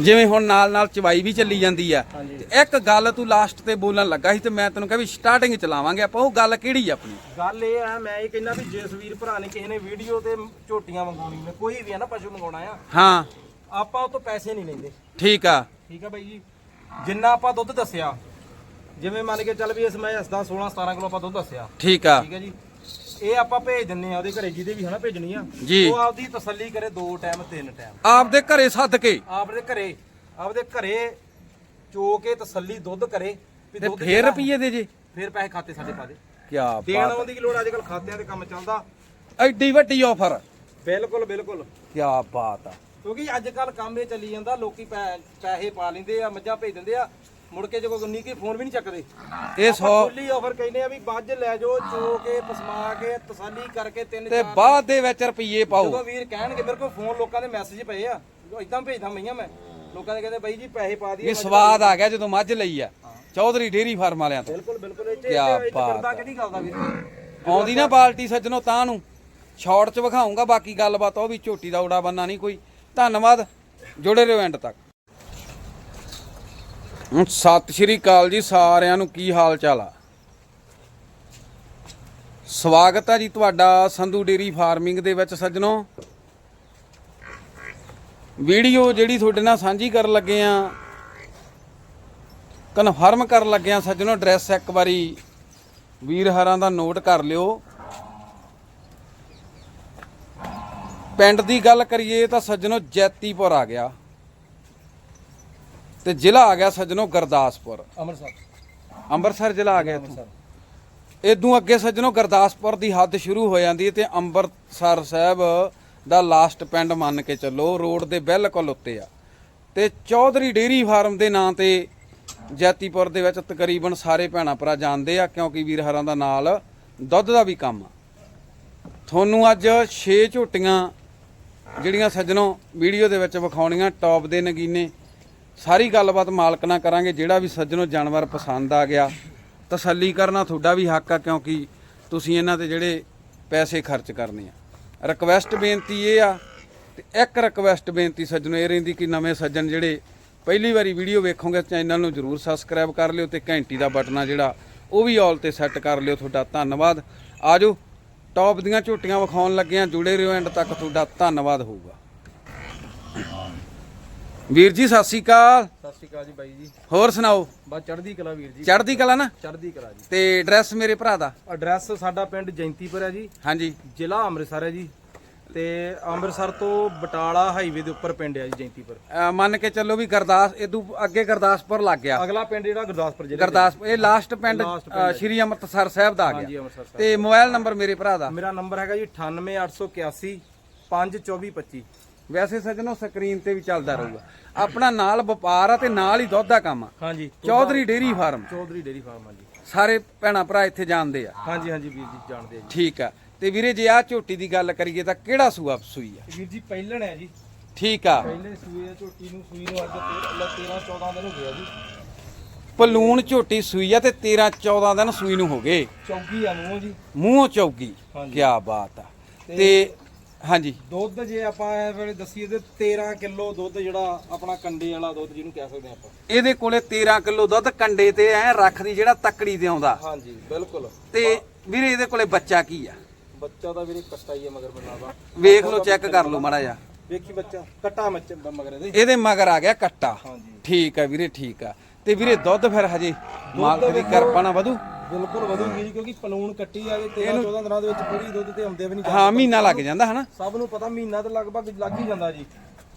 ਜਿਵੇਂ ਹੁਣ ਨਾਲ ਨਾਲ ਚਵਾਈ ਵੀ ਚੱਲੀ ਜਾਂਦੀ ਆ। ਤੇ ਇੱਕ ਗੱਲ ਤੂੰ ਲਾਸਟ ਤੇ ਬੋਲਣ ਲੱਗਾ ਸੀ ਤੇ ਮੈਂ ਤੈਨੂੰ ਕਿਹਾ ਵੀ ਸਟਾਰਟਿੰਗ ਚ ਲਾਵਾਂਗੇ ਆਪਾਂ ਉਹ ਗੱਲ ਕਿਹੜੀ ਆ ਆਪਣੀ? ਗੱਲ ਇਹ ਆ ਮੈਂ ਇਹ ਕਹਿੰਦਾ ਵੀ ਜਿਸ ਵੀਰ ਭਰਾ ਨੇ ਕਿਸੇ ਨੇ ਵੀਡੀਓ ਤੇ ਝੋਟੀਆਂ ਮੰਗਾਉਣੀ ਨੇ ਕੋਈ ਵੀ ਆ ਨਾ ਪਸ਼ੂ ਮੰਗਾਉਣਾ ਆ। ਹਾਂ। ਆਪਾਂ ਉਹ ਤੋਂ ਪੈਸੇ ਨਹੀਂ ਲੈਂਦੇ। ਠੀਕ ਆ। ਠੀਕ ਆ ਬਾਈ ਜੀ। ਜਿੰਨਾ ਆਪਾਂ ਦੁੱਧ ਦੱਸਿਆ ਜਿਵੇਂ ਮੰਨ ਕੇ ਚੱਲ ਵੀ ਇਸ ਮੈਂ ਹਸਦਾ 16 17 ਕਿਲੋ ਆਪਾਂ ਦੁੱਧ ਦੱਸਿਆ। ਠੀਕ ਆ। ਠੀਕ ਹੈ ਜੀ। ਇਹ ਆਪਾਂ ਭੇਜ ਦਿੰਨੇ ਆ ਉਹਦੇ ਘਰੇ ਜਿਹਦੇ ਵੀ ਹਨਾ ਭੇਜਣੀ ਆ ਜੀ। ਉਹ ਆਪਦੀ ਤਸੱਲੀ ਕਰੇ ਦੋ ਟਾਈਮ ਤਿੰਨ ਟਾਈਮ ਆਪਦੇ ਘਰੇ ਸੱਦ ਕੇ। ਆਪਦੇ ਘਰੇ ਆਪਦੇ ਘਰੇ ਚੋ ਕੇ ਤਸੱਲੀ ਦੁੱਧ ਕਰੇ ਵੀ ਤੇ ਫੇਰ ਜਿਹੜਾ- ਰੁਪਈਏ ਦੇ ਜੇ। ਫੇਰ ਪੈਸੇ ਖਾਤੇ ਸਾਡੇ ਪਾ ਦੇ। ਕੀ ਦੇਣ ਬਾਤ। ਆਉਣ ਦੀ ਕੀ ਲੋੜ ਅੱਜ ਕੱਲ ਖਾਤਿਆਂ ਤੇ ਕੰਮ ਚੱਲਦਾ। ਐਡੀ ਵੱਡੀ ਆਫਰ ਬਿਲਕੁਲ ਬਿਲਕੁਲ। ਕੀ ਬਾਤ ਆ। ਕਿਉਂਕਿ ਅੱਜ ਕੱਲ ਕੰਮ ਇਹ ਚੱਲੀ ਜਾਂਦਾ ਲੋਕੀ ਪੈ- ਪੈਸੇ ਪਾ ਲੈਂਦੇ ਆ ਮੱਝਾਂ ਭੇਜ ਦਿੰਦੇ ਆ ਮੁੜ ਕੇ ਜੇ ਕੋਈ ਨਿੱਕੀ ਫੋਨ ਵੀ ਨਹੀਂ ਚੱਕਦੇ। ਇਹ 100 ਫੁੱਲੀ ਆਫਰ ਕਹਿੰਦੇ ਆ ਵੀ ਬੱਜ ਲੈ ਜਾਓ ਚੋ ਕੇ ਪਸਮਾ ਕੇ ਤਸੱਲੀ ਕਰਕੇ ਤਿੰਨ ਤੇ ਬਾਅਦ ਦੇ ਵਿੱਚ ਰੁਪਈਏ ਪਾਓ। ਜਦੋਂ ਵੀਰ ਕਹਿਣਗੇ ਮੇਰੇ ਕੋਲ ਫੋਨ ਲੋਕਾਂ ਦੇ ਮੈਸੇਜ ਪਏ ਆ। ਇਦਾਂ ਭੇਜਦਾ ਮਈਆਂ ਮੈਂ। ਲੋਕਾਂ ਦੇ ਕਹਿੰਦੇ ਬਾਈ ਜੀ ਪੈਸੇ ਪਾ ਦਈਏ ਇਹ ਸਵਾਦ ਆ ਗਿਆ ਜਦੋਂ ਮੱਝ ਲਈ ਆ। ਚੌਧਰੀ ਡੇਰੀ ਫਾਰਮ ਵਾਲਿਆਂ ਤੋਂ। ਬਿਲਕੁਲ ਬਿਲਕੁਲ ਇਹ ਚ ਕਿਆ ਇਹ ਚ ਬਾਤ ਕਰਦਾ ਆ। ਕਿਹੜੀ ਗੱਲ ਦਾ ਵੀਰ? ਆਉਂਦੀ ਨਾ ਬਾਲਟੀ ਸੱਜਣੋ ਤਾਂ ਨੂੰ। ਸ਼ਾਰਟ ਚ ਵਿਖਾਉਂਗਾ ਬਾਕੀ ਗੱਲਬਾਤ ਉਹ ਵੀ ਝੋਟੀ ਦਾ ਉਡਾ ਬੰਨਾ ਨਹੀਂ ਕੋਈ। ਧੰਨਵਾਦ ਜੁੜੇ ਰਹੋ ਐਂਡ ਤੱਕ। ਸਤਿ ਸ਼੍ਰੀ ਅਕਾਲ ਜੀ ਸਾਰਿਆਂ ਨੂੰ ਕੀ ਹਾਲ ਚਾਲ ਆ? ਸਵਾਗਤ ਆ ਜੀ ਤੁਹਾਡਾ ਸੰਧੂ ਡੇਰੀ ਫਾਰਮਿੰਗ ਦੇ ਵਿੱਚ ਸੱਜਣੋ। ਵੀਡੀਓ ਜਿਹੜੀ ਤੁਹਾਡੇ ਨਾਲ ਸਾਂਝੀ ਕਰਨ ਲੱਗੇ ਆ ਕਨਫਰਮ ਕਰਨ ਲੱਗੇ ਆ ਸੱਜਣੋ ਐਡਰੈਸ ਇੱਕ ਵਾਰੀ। ਵੀਰ ਹਰਾਂ ਦਾ ਨੋਟ ਕਰ ਲਿਓ। ਪਿੰਡ ਦੀ ਗੱਲ ਕਰੀਏ ਤਾਂ ਸੱਜਣੋ ਜੈਤੀਪੁਰ ਆ ਗਿਆ। ਤੇ ਜ਼ਿਲ੍ਹਾ ਆ ਗਿਆ ਸੱਜਣੋ ਗੁਰਦਾਸਪੁਰ। ਅੰਮ੍ਰਿਤਸਰ। ਅੰਮ੍ਰਿਤਸਰ ਜ਼ਿਲ੍ਹਾ ਆ ਗਿਆ ਇੱਥੋਂ। ਇਦੋਂ ਅੱਗੇ ਸੱਜਣੋ ਗੁਰਦਾਸਪੁਰ ਦੀ ਹੱਦ ਸ਼ੁਰੂ ਹੋ ਜਾਂਦੀ ਹੈ ਤੇ ਅੰਮ੍ਰਿਤਸਰ ਸਾਹਿਬ ਦਾ ਲਾਸਟ ਪਿੰਡ ਮੰਨ ਕੇ ਚੱਲੋ ਰੋਡ ਦੇ ਬਿਲਕੁਲ ਉੱਤੇ ਆ। ਤੇ ਚੌਧਰੀ ਡੇਰੀ ਫਾਰਮ ਦੇ ਨਾਂ ਤੇ ਜੈਤੀਪੁਰ ਦੇ ਵਿੱਚ ਤਕਰੀਬਨ ਸਾਰੇ ਭੈਣਾਂ ਭਰਾ ਜਾਣਦੇ ਆ ਕਿਉਂਕਿ ਵੀਰ ਹਰਾਂ ਦਾ ਨਾਲ ਦੁੱਧ ਦਾ ਵੀ ਕੰਮ ਆ। ਤੁਹਾਨੂੰ ਅੱਜ 6 ਝੋਟੀਆਂ ਜਿਹੜੀਆਂ ਸੱਜਣੋ ਵੀਡੀਓ ਦੇ ਵਿੱਚ ਵਿਖਾਉਣੀਆਂ ਟੌਪ ਦੇ ਨਗੀਨੇ। ਸਾਰੀ ਗੱਲਬਾਤ ਮਾਲਕ ਨਾਲ ਕਰਾਂਗੇ, ਜਿਹੜਾ ਵੀ ਸੱਜਣੋ ਜਾਨਵਰ ਪਸੰਦ ਆ ਗਿਆ, ਤਸੱਲੀ ਕਰਨਾ ਤੁਹਾਡਾ ਵੀ ਹੱਕ ਆ, ਕਿਉਂਕਿ ਤੁਸੀਂ ਇਹਨਾਂ ਤੇ ਜਿਹੜੇ ਪੈਸੇ ਖਰਚ ਕਰਨੇ ਆ। ਰਿਕਵੈਸਟ ਬੇਨਤੀ ਇਹ ਆ, ਤੇ ਇੱਕ ਰਿਕਵੈਸਟ ਬੇਨਤੀ ਸੱਜਣੋ, ਇਹ ਰਹਿੰਦੀ ਕਿ ਨਵੇਂ ਸੱਜਣ ਜਿਹੜੇ ਪਹਿਲੀ ਵਾਰੀ ਵੀਡੀਓ ਵੇਖੋਗੇ ਚੈਨਲ ਨੂੰ ਜਰੂਰ ਸਬਸਕ੍ਰਾਈਬ ਕਰ ਲਿਓ ਤੇ ਘੰਟੀ ਦਾ ਬਟਨ ਆ ਜਿਹੜਾ, ਉਹ ਵੀ ਆਲ ਤੇ ਸੈੱਟ ਕਰ ਲਿਓ ਤੁਹਾਡਾ। ਧੰਨਵਾਦ। ਆਜੋ ਟੌਪ ਦੀਆਂ ਝੋਟੀਆਂ ਵਿਖਾਉਣ ਲੱਗੇ ਆ, ਜੁੜੇ ਰਹੋ ਐਂਡ ਤੱਕ ਤੁਹਾਡਾ ਧੰਨਵਾਦ ਹੋਊਗਾ। ਵੀਰ ਜੀ ਸਤਿ ਸ਼੍ਰੀ ਅਕਾਲ। ਸਤਿ ਸ਼੍ਰੀ ਅਕਾਲ ਜੀ ਬਾਈ ਜੀ। ਹੋਰ ਸੁਣਾਓ? ਬਸ ਚੜ੍ਹਦੀ ਕਲਾ ਵੀਰ ਜੀ। ਚੜ੍ਹਦੀ ਕਲਾ ਨਾ? ਚੜ੍ਹਦੀ ਕਲਾ ਜੀ। ਤੇ ਐਡਰੈਸ ਮੇਰੇ ਭਰਾ ਦਾ? ਐਡਰੈਸ ਸਾਡਾ ਪਿੰਡ ਜੈਂਤੀਪੁਰ ਹੈ ਜੀ। ਹਾਂਜੀ। ਜ਼ਿਲ੍ਹਾ ਅੰਮ੍ਰਿਤਸਰ ਹੈ ਜੀ। ਤੇ ਅੰਮ੍ਰਿਤਸਰ ਤੋਂ ਬਟਾਲਾ ਹਾਈਵੇ ਦੇ ਉੱਪਰ ਪਿੰਡ ਹੈ ਜੀ ਜੈਂਤੀਪੁਰ। ਮੰਨ ਕੇ ਚੱਲੋ ਵੀ ਗੁਰਦਾਸ ਇਦੋਂ ਅੱਗੇ ਗੁਰਦਾਸਪੁਰ ਲੱਗ ਗਿਆ। ਅਗਲਾ ਪਿੰਡ ਜਿਹੜਾ ਗੁਰਦਾਸਪੁਰ ਜ਼ਿਲ੍ਹੇ ਗੁਰਦਾਸਪੁਰ ਇਹ ਲਾਸਟ ਪਿੰਡ ਸ਼੍ਰੀ ਅੰਮ੍ਰਿਤਸਰ ਸਾਹਿਬ ਦਾ ਆ ਗਿਆ। ਤੇ ਮੋਬਾਈਲ ਨੰਬਰ ਮੇਰੇ ਭਰਾ ਦਾ? ਮੇਰਾ ਨੰਬਰ ਹੈਗਾ ਜੀ 98881 52425 ਵੈਸੇ ਸੱਜਣੋ ਸਕਰੀਨ ਤੇ ਵੀ ਚੱਲਦਾ ਰਹੂਗਾ। ਆਪਣਾ ਨਾਲ ਵਪਾਰ ਆ ਤੇ ਨਾਲ ਹੀ ਦੁੱਧ ਦਾ ਕੰਮ ਆ। ਹਾਂਜੀ। Chaudhary dairy farm. Chaudhary dairy farm ਆ ਜੀ ਸਾਰੇ ਭੈਣਾ ਭਰਾ ਇੱਥੇ ਜਾਣਦੇ ਆ। ਹਾਂਜੀ ਹਾਂਜੀ ਵੀਰ ਜੀ ਜਾਣਦੇ ਆ ਠੀਕ ਆ। ਤੇ ਵੀਰੇ ਜੇ ਆ ਝੋਟੀ ਦੀ ਗੱਲ ਕਰੀਏ ਤਾਂ ਕਿਹੜਾ ਸੂਆ ਸੂਈ ਆ? ਵੀਰ ਜੀ ਪਹਿਲਣ ਹੈ ਜੀ। ਠੀਕ ਆ। ਪਹਿਲੇ ਸੂਏ ਝੋਟੀ ਨੂੰ ਸੂਈ ਨੂੰ ਅੱਜ 13 14 ਦਿਨ ਹੋ ਗਏ ਆ ਜੀ। ਪਲੂਣ ਝੋਟੀ ਸੂਈ ਆ ਤੇ 13 14 ਦਿਨ ਸੂਈ ਨੂੰ ਹੋ ਗਏ। ਚੌਗੀ ਆ ਮੂੰਹ ਜੀ। ਮੂੰਹੋਂ ਚੌਗੀ। ਹਾਂਜੀ। ਕੀ ਬਾਤ ਆ। ਤੇ ਹਾਂਜੀ। ਦੁੱਧ ਜੇ ਆਪਾਂ ਇਹ ਵੇਲੇ ਦੱਸੀਏ ਤੇ 13 ਕਿਲੋ ਦੁੱਧ ਜਿਹੜਾ ਆਪਣਾ ਕੰਡੇ ਵਾਲਾ ਦੁੱਧ ਜਿਹਨੂੰ ਕਹਿ ਸਕਦੇ ਆਪਾਂ। ਇਹਦੇ ਕੋਲੇ 13 ਕਿਲੋ ਦੁੱਧ ਕੰਡੇ ਤੇ ਐ ਰੱਖਦੀ ਜਿਹੜਾ ਤੱਕੜੀ ਤੇ ਆਉਂਦਾ। ਹਾਂਜੀ ਬਿਲਕੁਲ। ਤੇ ਵੀਰੇ ਇਹਦੇ ਕੋਲੇ ਬੱਚਾ ਕੀ ਆ? ਬੱਚਾ ਦਾ ਵੀਰੇ ਕੱਟਾ ਹੀ ਹੈ ਮਗਰ ਬਣਾ ਦਾ। ਵੇਖ ਲਓ ਚੈੱਕ ਕਰ ਲਓ ਮਾੜਾ ਜਿਹਾ। ਵੇਖੀ ਬੱਚਾ ਕੱਟਾ ਮੱਚ ਮਗਰ ਇਹਦੇ। ਇਹਦੇ ਮਗਰ ਆ ਗਿਆ ਕੱਟਾ। ਹਾਂਜੀ। ਠੀਕ ਆ ਵੀਰੇ ਠੀਕ ਆ। ਤੇ ਵੀਰੇ ਦੁੱਧ ਫਿਰ ਹਜੇ ਮਾਲਕ ਦੀ ਕਿਰਪਾ ਨਾਲ ਵਧੂ? ਬਿਲਕੁਲ ਵਧੂਗੀ ਜੀ ਕਿਉਂਕਿ ਪਲੂਣ ਕੱਟੀ ਆ ਤੇ 13 14 ਦਿਨਾਂ ਦੇ ਵਿੱਚ ਪੂਰੀ ਦੁੱਧ ਤੇ ਆਉਂਦੇ ਵੀ ਨਹੀਂ ਹਾਂ ਮਹੀਨਾ ਲੱਗ ਜਾਂਦਾ ਹਨਾ? ਸਭ ਨੂੰ ਪਤਾ ਮਹੀਨਾ ਤੇ ਲਗਭਗ ਲੱਗ ਹੀ ਜਾਂਦਾ ਜੀ।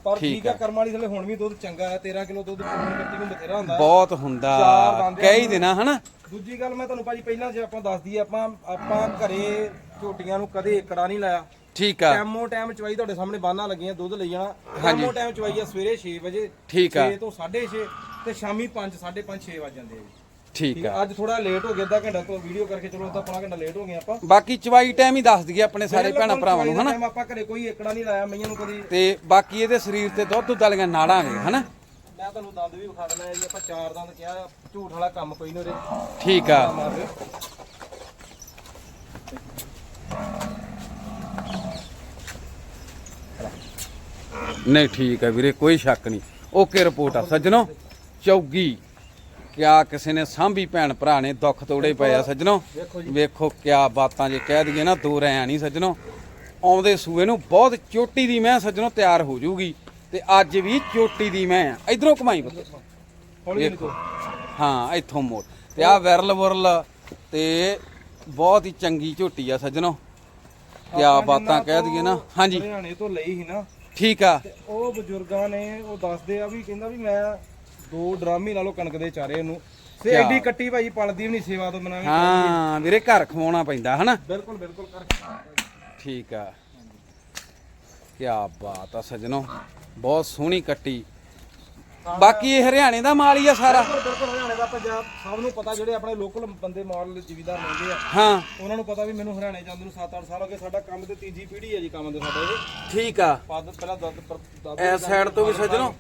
ਪਰ ਠੀਕ ਆ ਕਰਮ ਵਾਲੀ ਥਲੇ ਹੁਣ ਵੀ ਦੁੱਧ ਚੰਗਾ ਹੈ 13 ਕਿਲੋ ਦੁੱਧ ਪਲੂਣ ਕੱਟੀ ਨੂੰ ਬਥੇਰਾ ਹੁੰਦਾ। ਬਹੁਤ ਹੁੰਦਾ। ਕਈ ਦਿਨਾਂ ਹਨਾ? ਦੂਜੀ ਗੱਲ ਮੈਂ ਤੁਹਾਨੂੰ ਭਾਜੀ ਪਹਿਲਾਂ ਜੇ ਆਪਾਂ ਦੱਸ ਦਈਏ ਆਪਾਂ ਆਪਾਂ ਘਰੇ ਝੋਟੀਆਂ ਨੂੰ ਕਦੇ ਏਕੜਾ ਨਹੀਂ ਲਾਇਆ। ਠੀਕ ਆ। ਟਾਈਮੋ ਟਾਈਮ ਚਵਾਈ ਤੁਹਾਡੇ ਸਾਹਮਣੇ ਬਾਨਾਂ ਲੱਗੀਆਂ ਦੁੱਧ ਲਈ ਜਾਣਾ। ਟਾਈਮੋ ਟਾਈਮ ਚਵਾਈ ਆ ਸਵੇਰੇ 6 ਵਜੇ ਠੀਕ ਆ। 6 ਤੋਂ 6:30 ਤੇ ਸ਼ਾਮੀ 5 5:30 6 ਵਜ ਜਾਂਦੇ ਆ ਜੀ। ਠੀਕ ਆ। ਅੱਜ ਥੋੜਾ ਲੇਟ ਹੋ ਗਿਆ ਅੱਧਾ ਘੰਟਾ ਤੋਂ ਵੀਡੀਓ ਕਰਕੇ ਚਲੋ ਤਾਂ ਆਪਣਾ ਘੰਟਾ ਲੇਟ ਹੋ ਗਏ ਆਪਾਂ। ਬਾਕੀ ਚਵਾਈ ਟਾਈਮ ਹੀ ਦੱਸ ਦਈਏ ਆਪਣੇ ਸਾਰੇ ਭੈਣਾਂ ਭਰਾਵਾਂ ਨੂੰ ਹਨਾ? ਟਾਈਮ ਆਪਾਂ ਘਰੇ ਕੋਈ ਏਕੜਾ ਨਹੀਂ ਲਾਇਆ ਮਈਆਂ ਨੂੰ ਕਦੀ। ਤੇ ਬਾਕੀ ਇਹਦੇ ਸਰੀਰ ਤੇ ਦੁੱਧ ਵਾਲੀਆਂ ਨਾੜਾਂ ਨੇ ਹਨਾ? ਮੈਂ ਤੁਹਾਨੂੰ ਦੰਦ ਵੀ ਵਿਖਾ ਦਿੰਦਾ ਜੀ ਆਪਾਂ ਚਾਰ ਦੰਦ ਕਿਹਾ ਝੂਠ ਵਾਲਾ ਕੰਮ ਕੋਈ ਨਹੀਂ ਉਰੇ ਠੀਕ ਆ। ਨਹੀਂ ਠੀਕ ਆ ਵੀਰੇ ਕੋਈ ਸ਼ੱਕ ਨਹੀਂ। ਓਕੇ ਰਿਪੋਰਟ ਆ। ਸੱਜਣੋ ਚੌਗੀ। ਕਿਆ ਕਿਸੇ ਨੇ ਸਾਂਭੀ ਭੈਣ ਭਰਾ ਨੇ ਦੁੱਖ ਤੋੜੇ ਪਏ ਆ ਸੱਜਣੋ। ਵੇਖੋ ਜੀ। ਵੇਖੋ ਕਿਆ ਬਾਤਾਂ ਜੇ ਕਹਿ ਦਈਏ ਨਾ ਦੋ ਰਹਿ ਨਹੀਂ ਸੱਜਣੋ। ਆਉਂਦੇ ਸੂਏ ਨੂੰ ਬਹੁਤ ਚੋਟੀ ਦੀ ਮੈਂ ਸੱਜਣੋ ਤਿਆਰ ਹੋ ਜੂਗੀ ਤੇ ਅੱਜ ਵੀ ਚੋਟੀ ਦੀ ਮੈਂ ਆ। ਇਧਰੋਂ ਕਮਾਈ ਵੇਖੋ। ਹਾਂ ਇੱਥੋਂ ਮੋੜ। ਤੇ ਆ ਵਿਰਲ ਵਰਲ ਤੇ ਬਹੁਤ ਹੀ ਚੰਗੀ ਝੋਟੀ ਆ ਸੱਜਣੋ। ਕਿਆ ਬਾਤਾਂ ਕਹਿ ਦਈਏ ਨਾ। ਹਾਂਜੀ। ਹਰਿਆਣੇ ਤੋਂ ਲਈ ਸੀ ਨਾ। ਠੀਕ ਆ। ਉਹ ਬਜ਼ੁਰਗਾਂ ਨੇ ਉਹ ਦੱਸਦੇ ਆ ਵੀ ਕਹਿੰਦਾ ਵੀ ਮੈਂ ਦੋ ਡਰਾਮੀ ਨਾਲੋਂ ਕਣਕ ਦੇ ਚਾਰੇ ਨੂੰ। ਕਿਆ? ਐਡੀ ਕੱਟੀ ਭਾਈ ਪਲਦੀ ਵੀ ਨਹੀਂ ਸੇਵਾ ਤੋਂ ਬਿਨਾਂ ਵੀ ਹਾਂ ਵੀਰੇ ਘਰ ਖਵਾਉਣਾ ਪੈਂਦਾ ਹਨਾ? ਬਿਲਕੁਲ ਬਿਲਕੁਲ ਕਰ ਠੀਕ ਆ। ਕਿਆ ਬਾਤ ਆ ਸੱਜਣੋ ਬਹੁਤ ਸੋਹਣੀ ਕੱਟੀ। ਬਾਕੀ ਇਹ ਹਰਿਆਣੇ ਦਾ ਮਾਲ ਹੀ ਆ ਸਾਰਾ। ਬਿਲਕੁਲ ਬਿਲਕੁਲ ਹਰਿਆਣੇ ਦਾ ਪੰਜਾਬ ਸਭ ਨੂੰ ਪਤਾ ਜਿਹੜੇ ਆਪਣੇ ਲੋਕਲ ਬੰਦੇ ਮਾਲ ਜ਼ਿਮੀਦਾਰ ਲੈਂਦੇ ਆ। ਹਾਂ। ਉਹਨਾਂ ਨੂੰ ਪਤਾ ਵੀ ਮੈਨੂੰ ਹਰਿਆਣੇ ਜਾਂਦੇ ਨੂੰ 7-8 ਸਾਲ ਹੋ ਗਏ ਸਾਡਾ ਕੰਮ ਤੇ ਤੀਜੀ ਪੀੜ੍ਹੀ ਹੈ ਜੀ ਕੰਮ ਦੇ ਸਾਡਾ। ਇਹ ਠੀਕ ਆ। ਪਦ ਪਹਿਲਾਂ ਦੱਦ ਦੱਦ ਐ ਸਾਈਡ ਤੋਂ ਵੀ ਸੱਜਣੋ।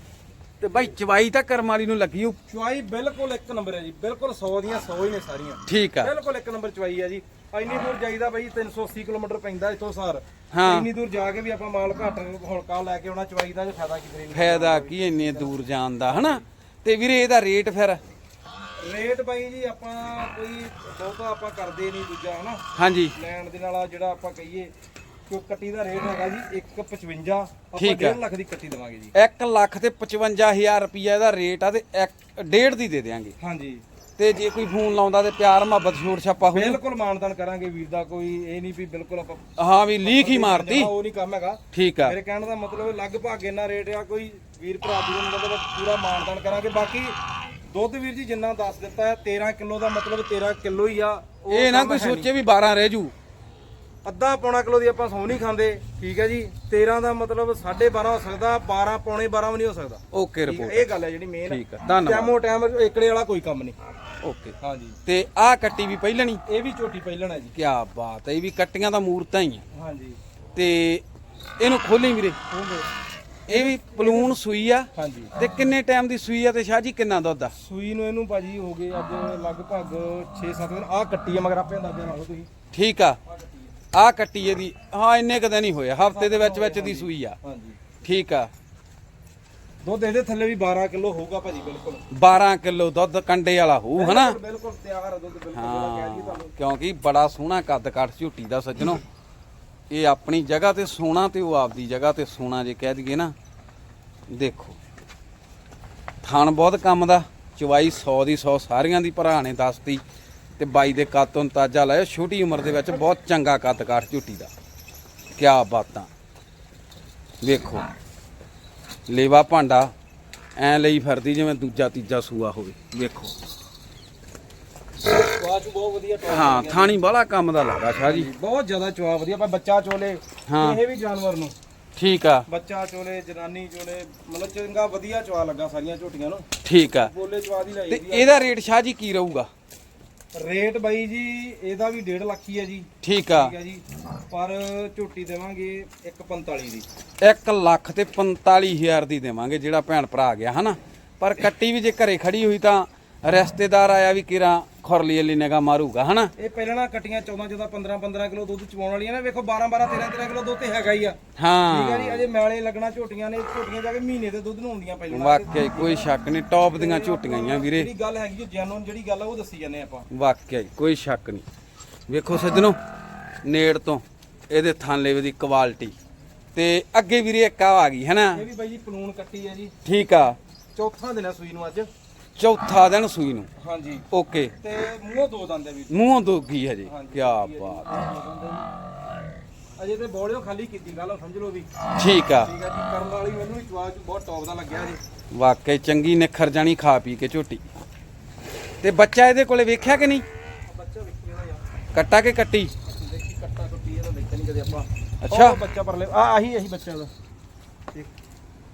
ਤੇ ਬਾਈ ਚਵਾਈ ਤਾਂ ਕਰਮ ਵਾਲੀ ਨੂੰ ਲੱਗੀ ਹੋਊ। ਚੁਆਈ ਬਿਲਕੁਲ ਇੱਕ ਨੰਬਰ ਹੈ ਜੀ ਬਿਲਕੁਲ 100 ਦੀਆਂ 100 ਹੀ ਨੇ ਸਾਰੀਆਂ। ਠੀਕ ਆ। ਬਿਲਕੁਲ ਇੱਕ ਨੰਬਰ ਚੁਆਈ ਹੈ ਜੀ। ਇੰਨੀ ਦੂਰ ਜਾਈਦਾ ਬਈ 380 ਕਿਲੋਮੀਟਰ ਪੈਂਦਾ ਇੱਥੋਂ ਸਾਰ। ਹਾਂ। ਇੰਨੀ ਦੂਰ ਜਾ ਕੇ ਵੀ ਆਪਾਂ ਮਾਲ ਘੱਟ ਹਲਕਾ ਲੈ ਕੇ ਆਉਣਾ ਚੁਆਈ ਦਾ ਜੇ ਫਾਇਦਾ ਕੀ ਕਰੇ ਫਾਇਦਾ ਕੀ ਇੰਨੇ ਦੂਰ ਜਾਣ ਦਾ ਹਨਾ? ਤੇ ਵੀਰੇ ਇਹਦਾ ਰੇਟ ਫਿਰ? ਰੇਟ ਬਾਈ ਜੀ ਆਪਾਂ ਕੋਈ ਬਹੁਤਾ ਆਪਾਂ ਕਰਦੇ ਨਹੀਂ ਦੂਜਾ ਹਨਾ? ਹਾਂਜੀ। ਲੈਣ ਦੇ ਨਾਲ ਜਿਹੜਾ ਆਪਾਂ ਕਹੀਏ ਕਿ ਕੱਟੀ ਦਾ ਰੇਟ ਹੈਗਾ ਜੀ 155 ਆਪਾਂ ਠੀਕ ਆ। 1.5 ਲੱਖ ਦੀ ਕੱਟੀ ਦੇਵਾਂਗੇ ਜੀ। 1 ਲੱਖ ਤੇ 55000 ਰੁਪਈਆ ਇਹਦਾ ਰੇਟ ਆ ਤੇ ਇੱਕ ਡੇਢ ਦੀ ਦੇ ਦੇਾਂਗੇ ਹਾਂਜੀ। ਤੇ ਜੇ ਕੋਈ ਫੋਨ ਲਾਉਂਦਾ ਤੇ ਪਿਆਰ ਮੁਹੱਬਤ ਛੋੜ ਛਾਪਾ ਹੋ ਬਿਲਕੁਲ ਮਾਨਦਾਨ ਕਰਾਂਗੇ ਵੀਰ ਦਾ ਕੋਈ ਇਹ ਨਹੀਂ ਵੀ ਬਿਲਕੁਲ ਆਪਾਂ ਹਾਂ ਵੀ ਲੀਕ ਹੀ ਮਾਰਤੀ। ਉਹ ਨਹੀਂ ਕੰਮ ਹੈਗਾ। ਠੀਕ ਆ। ਮੇਰੇ ਕਹਿਣ ਦਾ ਮਤਲਬ ਲਗਭਗ ਇੰਨਾ ਰੇਟ ਆ ਕੋਈ ਵੀਰ ਭਰਾ ਦੀ ਨੂੰ ਮਤਲਬ ਪੂਰਾ ਮਾਨਦਾਨ ਕਰਾਂਗੇ। ਬਾਕੀ ਦੁੱਧ ਵੀਰ ਜੀ ਜਿੰਨਾ ਦੱਸ ਦਿੱਤਾ ਹੈ 13 ਕਿਲੋ ਦਾ ਮਤਲਬ 13 ਕਿਲੋ ਹੀ ਆ ਉਹ ਇਹ ਨਾ ਕੋਈ। ਸੋਚੇ ਵੀ 12 ਰਹਿ ਜੂ। ਅੱਧਾ ਪੌਣਾ ਕਿਲੋ ਦੀ ਆਪਾਂ ਸੌ ਨਹੀਂ ਖਾਂਦੇ ਠੀਕ ਹੈ ਜੀ। 13 ਦਾ ਮਤਲਬ 12.5 ਹੋ ਸਕਦਾ 12 ਪੌਣੇ 12 ਵੀ ਨਹੀਂ ਹੋ ਸਕਦਾ। ਓਕੇ ਠੀਕ ਹੈ, ਰਿਪੋਰਟ ਇਹ ਗੱਲ ਹੈ ਜਿਹੜੀ ਮੇਨ ਠੀਕ ਆ ਧੰਨਵਾਦ। ਟੈਮੋ ਟਾਈਮ ਏਕੜੇ ਵਾਲਾ ਕੋਈ ਕੰਮ ਨਹੀਂ। ਓਕੇ ਹਾਂਜੀ। ਤੇ ਆਹ ਕੱਟੀ ਵੀ ਪਹਿਲਣੀ ਇਹ ਵੀ ਝੋਟੀ ਪਹਿਲਣ ਹੈ ਜੀ। ਕੀ ਬਾਤ ਹੈ ਇਹ ਵੀ ਕੱਟੀਆਂ ਦਾ ਮੂਰਤਾਂ ਹੀ ਆ। ਹਾਂਜੀ। ਤੇ ਇਹਨੂੰ ਖੋਲੀ ਵੀਰੇ। ਇਹ ਵੀ ਪਲੂਣ ਸੂਈ ਆ। ਹਾਂਜੀ। ਤੇ ਕਿੰਨੇ ਟਾਈਮ ਦੀ ਸੂਈ ਆ ਤੇ ਸ਼ਾਹ ਜੀ ਕਿੰਨਾ ਦੁੱਧ ਆ? ਸੂਈ ਨੂੰ ਇਹਨੂੰ ਭਾਜੀ ਹੋ ਗਏ ਅੱਜ ਲਗਭਗ 6-7 ਦਿਨ। ਆਹ ਕੱਟੀ ਹੈ ਮਗਰ ਆਪੇ ਅੰਦਾਜ਼ਾ ਲਾ ਲਓ ਤੁਸੀਂ। ਠੀਕ ਆ। ਆਹ ਕੱਟੀ ਇਹਦੀ। ਹਾਂ ਇੰਨੇ ਕਦੇ ਨਹੀਂ ਹੋਇਆ ਹਫ਼ਤੇ ਦੇ ਵਿੱਚ ਵਿੱਚ ਦੀ ਸੂਈ ਆ। ਹਾਂਜੀ। ਠੀਕ ਆ। ਦੁੱਧ ਇਹਦੇ ਥੱਲੇ ਵੀ 12 ਕਿਲੋ ਹੋਊਗਾ ਭਾਜੀ ਬਿਲਕੁਲ। 12 ਕਿਲੋ ਦੁੱਧ ਕੰਡੇ ਵਾਲਾ ਹੋਊ ਹਨਾ? ਬਿਲਕੁਲ- ਤਿਆਰ ਹੈ ਦੁੱਧ ਬਿਲਕੁਲ ਜਿਹੜਾ ਕਹਿ ਜੀ ਹਾਂ ਤੁਹਾਨੂੰ। ਕਿਉਂਕਿ ਬੜਾ ਸੋਹਣਾ ਕੱਦ ਕੱਟ ਝੂਟੀ ਦਾ ਸੱਜਣੋ। ਇਹ ਆਪਣੀ ਜਗ੍ਹਾ ਤੇ ਸੋਨਾ ਤੇ ਉਹ ਆਪਦੀ ਜਗ੍ਹਾ ਤੇ ਸੋਨਾ ਜੇ ਕਹਿ ਦਈਏ ਨਾ ਦੇਖੋ। ਥਣ ਬਹੁਤ ਕੰਮ ਦਾ ਚਵਾਈ 100 ਦੀ 100 ਸਾਰੀਆਂ ਦੀ ਭਰਾ ਨੇ ਦੱਸਤੀ। ਤੇ ਬਾਈ ਦੇ ਕੱਦ ਤੋਂ ਅੰਦਾਜ਼ਾ ਲਾਇਆ ਛੋਟੀ ਉਮਰ ਦੇ ਵਿੱਚ ਬਹੁਤ ਚੰਗਾ ਕੱਦ ਕਾਠ ਝੂਟੀ ਦਾ। ਕਿਆ ਬਾਤਾਂ। ਵੇਖੋ ਲੇਵਾ ਭਾਂਡਾ ਐ ਲਈ ਫਿਰਦੀ ਜਿਵੇਂ ਦੂਜਾ ਤੀਜਾ ਸੂਆ ਹੋਵੇ। ਵੇਖੋ। ਚਵਾ ਚ ਬਹੁਤ ਵਧੀਆ ਟੌਪ ਹਾਂ ਥਾਣੀ ਬਾਹਲਾ ਕੰਮ ਦਾ ਲੱਗਦਾ ਸ਼ਾਹ ਜੀ। ਬਹੁਤ ਜ਼ਿਆਦਾ ਚਵਾ ਵਧੀਆ ਪਰ ਬੱਚਾ ਚੋਲੇ ਹਾਂ। ਇਹ ਵੀ ਜਾਨਵਰ ਨੂੰ। ਠੀਕ ਆ। ਬੱਚਾ ਚੋਲੇ ਜਨਾਨੀ ਚੋਲੇ ਮਤਲਬ ਚੰਗਾ ਵਧੀਆ ਚਵਾ ਲੱਗਾ ਸਾਰੀਆਂ ਝੋਟੀਆਂ ਨੂੰ। ਠੀਕ ਆ। ਬੋਲੇ ਚਵਾ ਦੀ ਲਈ ਤੇ ਇਹਦਾ ਰੇਟ ਸ਼ਾਹ ਜੀ ਕੀ ਰਹੂਗਾ। ਰੇਟ ਬਾਈ ਜੀ ਇਹਦਾ ਵੀ 1.5 ਲੱਖ ਹੀ ਹੈ ਜੀ। ਠੀਕ ਆ। ਠੀਕ ਹੈ ਜੀ। ਪਰ ਝੋਟੀ ਦੇਵਾਂਗੇ 145 ਦੀ। 1 ਲੱਖ ਤੇ 45000 ਦੀ ਦੇਵਾਂਗੇ ਜਿਹੜਾ ਭੈਣ ਭਰਾ ਗਿਆ ਹਨਾ? ਪਰ ਕੱਟੀ ਵੀ ਜੇ ਘਰੇ ਖੜੀ ਹੋਈ ਤਾਂ ਰਿਸ਼ਤੇਦਾਰ ਆਇਆ ਵੀ ਕਿਰਾ ਖੁਰਲੀ ਵਾਲੀ ਨਿਗਾ ਮਾਰੂਗਾ ਹਨਾ? ਇਹ ਪਹਿਲਾਂ ਕੱਟੀਆਂ 14 14 15 15 ਕਿਲੋ ਦੁੱਧ ਚਵਾਉਣ ਵਾਲੀਆਂ ਨੇ। ਵੇਖੋ 12 12 13 13 ਕਿਲੋ ਦੁੱਧ ਤੇ ਹੈਗਾ ਹੀ ਆ। ਠੀਕ ਹੈ ਹਾਂ ਜੀ ਅਜੇ ਮੈਲੇ ਲੱਗਣਾ ਝੋਟੀਆਂ ਨੇ ਝੋਟੀਆਂ ਜਾ ਕੇ ਮਹੀਨੇ ਦੇ ਦੁੱਧ ਨੂੰ ਆਉਂਦੀਆਂ ਪਹਿਲਾਂ ਵਾਕਿਆ ਹੀ ਕੋਈ ਸ਼ੱਕ ਨਹੀਂ ਟੌਪ ਦੀਆਂ ਝੋਟੀਆਂ ਹੀ ਆ ਵੀਰੇ। ਜਿਹੜੀ ਗੱਲ ਹੈਗੀ ਜੈਨੂਨ ਜਿਹੜੀ ਗੱਲ ਆ ਉਹ ਦੱਸੀ ਜਾਂਦੇ ਆਪਾਂ। ਵਾਕਿਆ ਹੀ ਕੋਈ ਸ਼ੱਕ ਨਹੀਂ। ਵੇਖੋ ਸੱਜਣੋ ਨੇੜ ਤੋਂ ਇਹਦੇ ਥਾਂਲੇ ਦੀ ਕੁਆਲਿਟੀ ਤੇ ਅੱਗੇ ਵੀਰੇ ਇੱਕ ਆ ਆ ਗਈ ਹੈਨਾ? ਇਹ ਵੀ ਬਾਈ ਜੀ ਪਲੂਣ ਕੱਟੀ ਹੈ ਜੀ। ਠੀਕ ਆ। ਚੌਥਾ ਦਿਨ ਹੈ ਸੂਈ ਨੂੰ ਅੱਜ। ਚੌਥਾ ਦਿਨ ਸੂਈ ਨੂੰ। ਹਾਂਜੀ। ਓਕੇ। ਤੇ ਮੂੰਹੋਂ ਦੋ ਦੰਦ ਹੈ ਵੀ ਮੂੰਹੋਂ ਦੋਗੀ ਹਜੇ ਹਾਂਜੀ, ਕੀ ਬਾਤ ਅਜੇ ਤੇ ਬੋਲਿਓ ਖਾਲੀ ਕੀਤੀ ਗੱਲ ਸਮਝ ਲਓ ਵੀ। ਠੀਕ ਆ। ਠੀਕ ਹੈ ਜੀ ਕਰਨ ਵਾਲੀ ਮੈਨੂੰ ਵੀ ਚਵਾਜ ਬਹੁਤ ਟੌਪ ਦਾ ਲੱਗਿਆ ਜੀ। ਵਾਕਈ ਚੰਗੀ ਨਿਖਰ ਜਾਣੀ ਖਾ ਪੀ ਕੇ ਝੋਟੀ। ਤੇ ਬੱਚਾ ਇਹਦੇ ਕੋਲੇ ਵੇਖਿਆ ਕਿ ਨਹੀਂ? ਬੱਚਾ ਨਾ ਯਾਰ। ਕੱਟਾ ਕੇ ਕੱਟੀ? ਦੇਖੀ ਕੱਟਾ ਕੱਟੀ ਇਹਦਾ ਦੇਖਿਆ ਨਹੀਂ ਕਦੇ ਆਪਾਂ। ਅੱਛਾ। ਉਹ ਬੱਚਾ ਪਰ ਲੈ ਆ ਆਹੀ ਆਹੀ ਬੱਚਾ ਦਾ ਦੇਖ।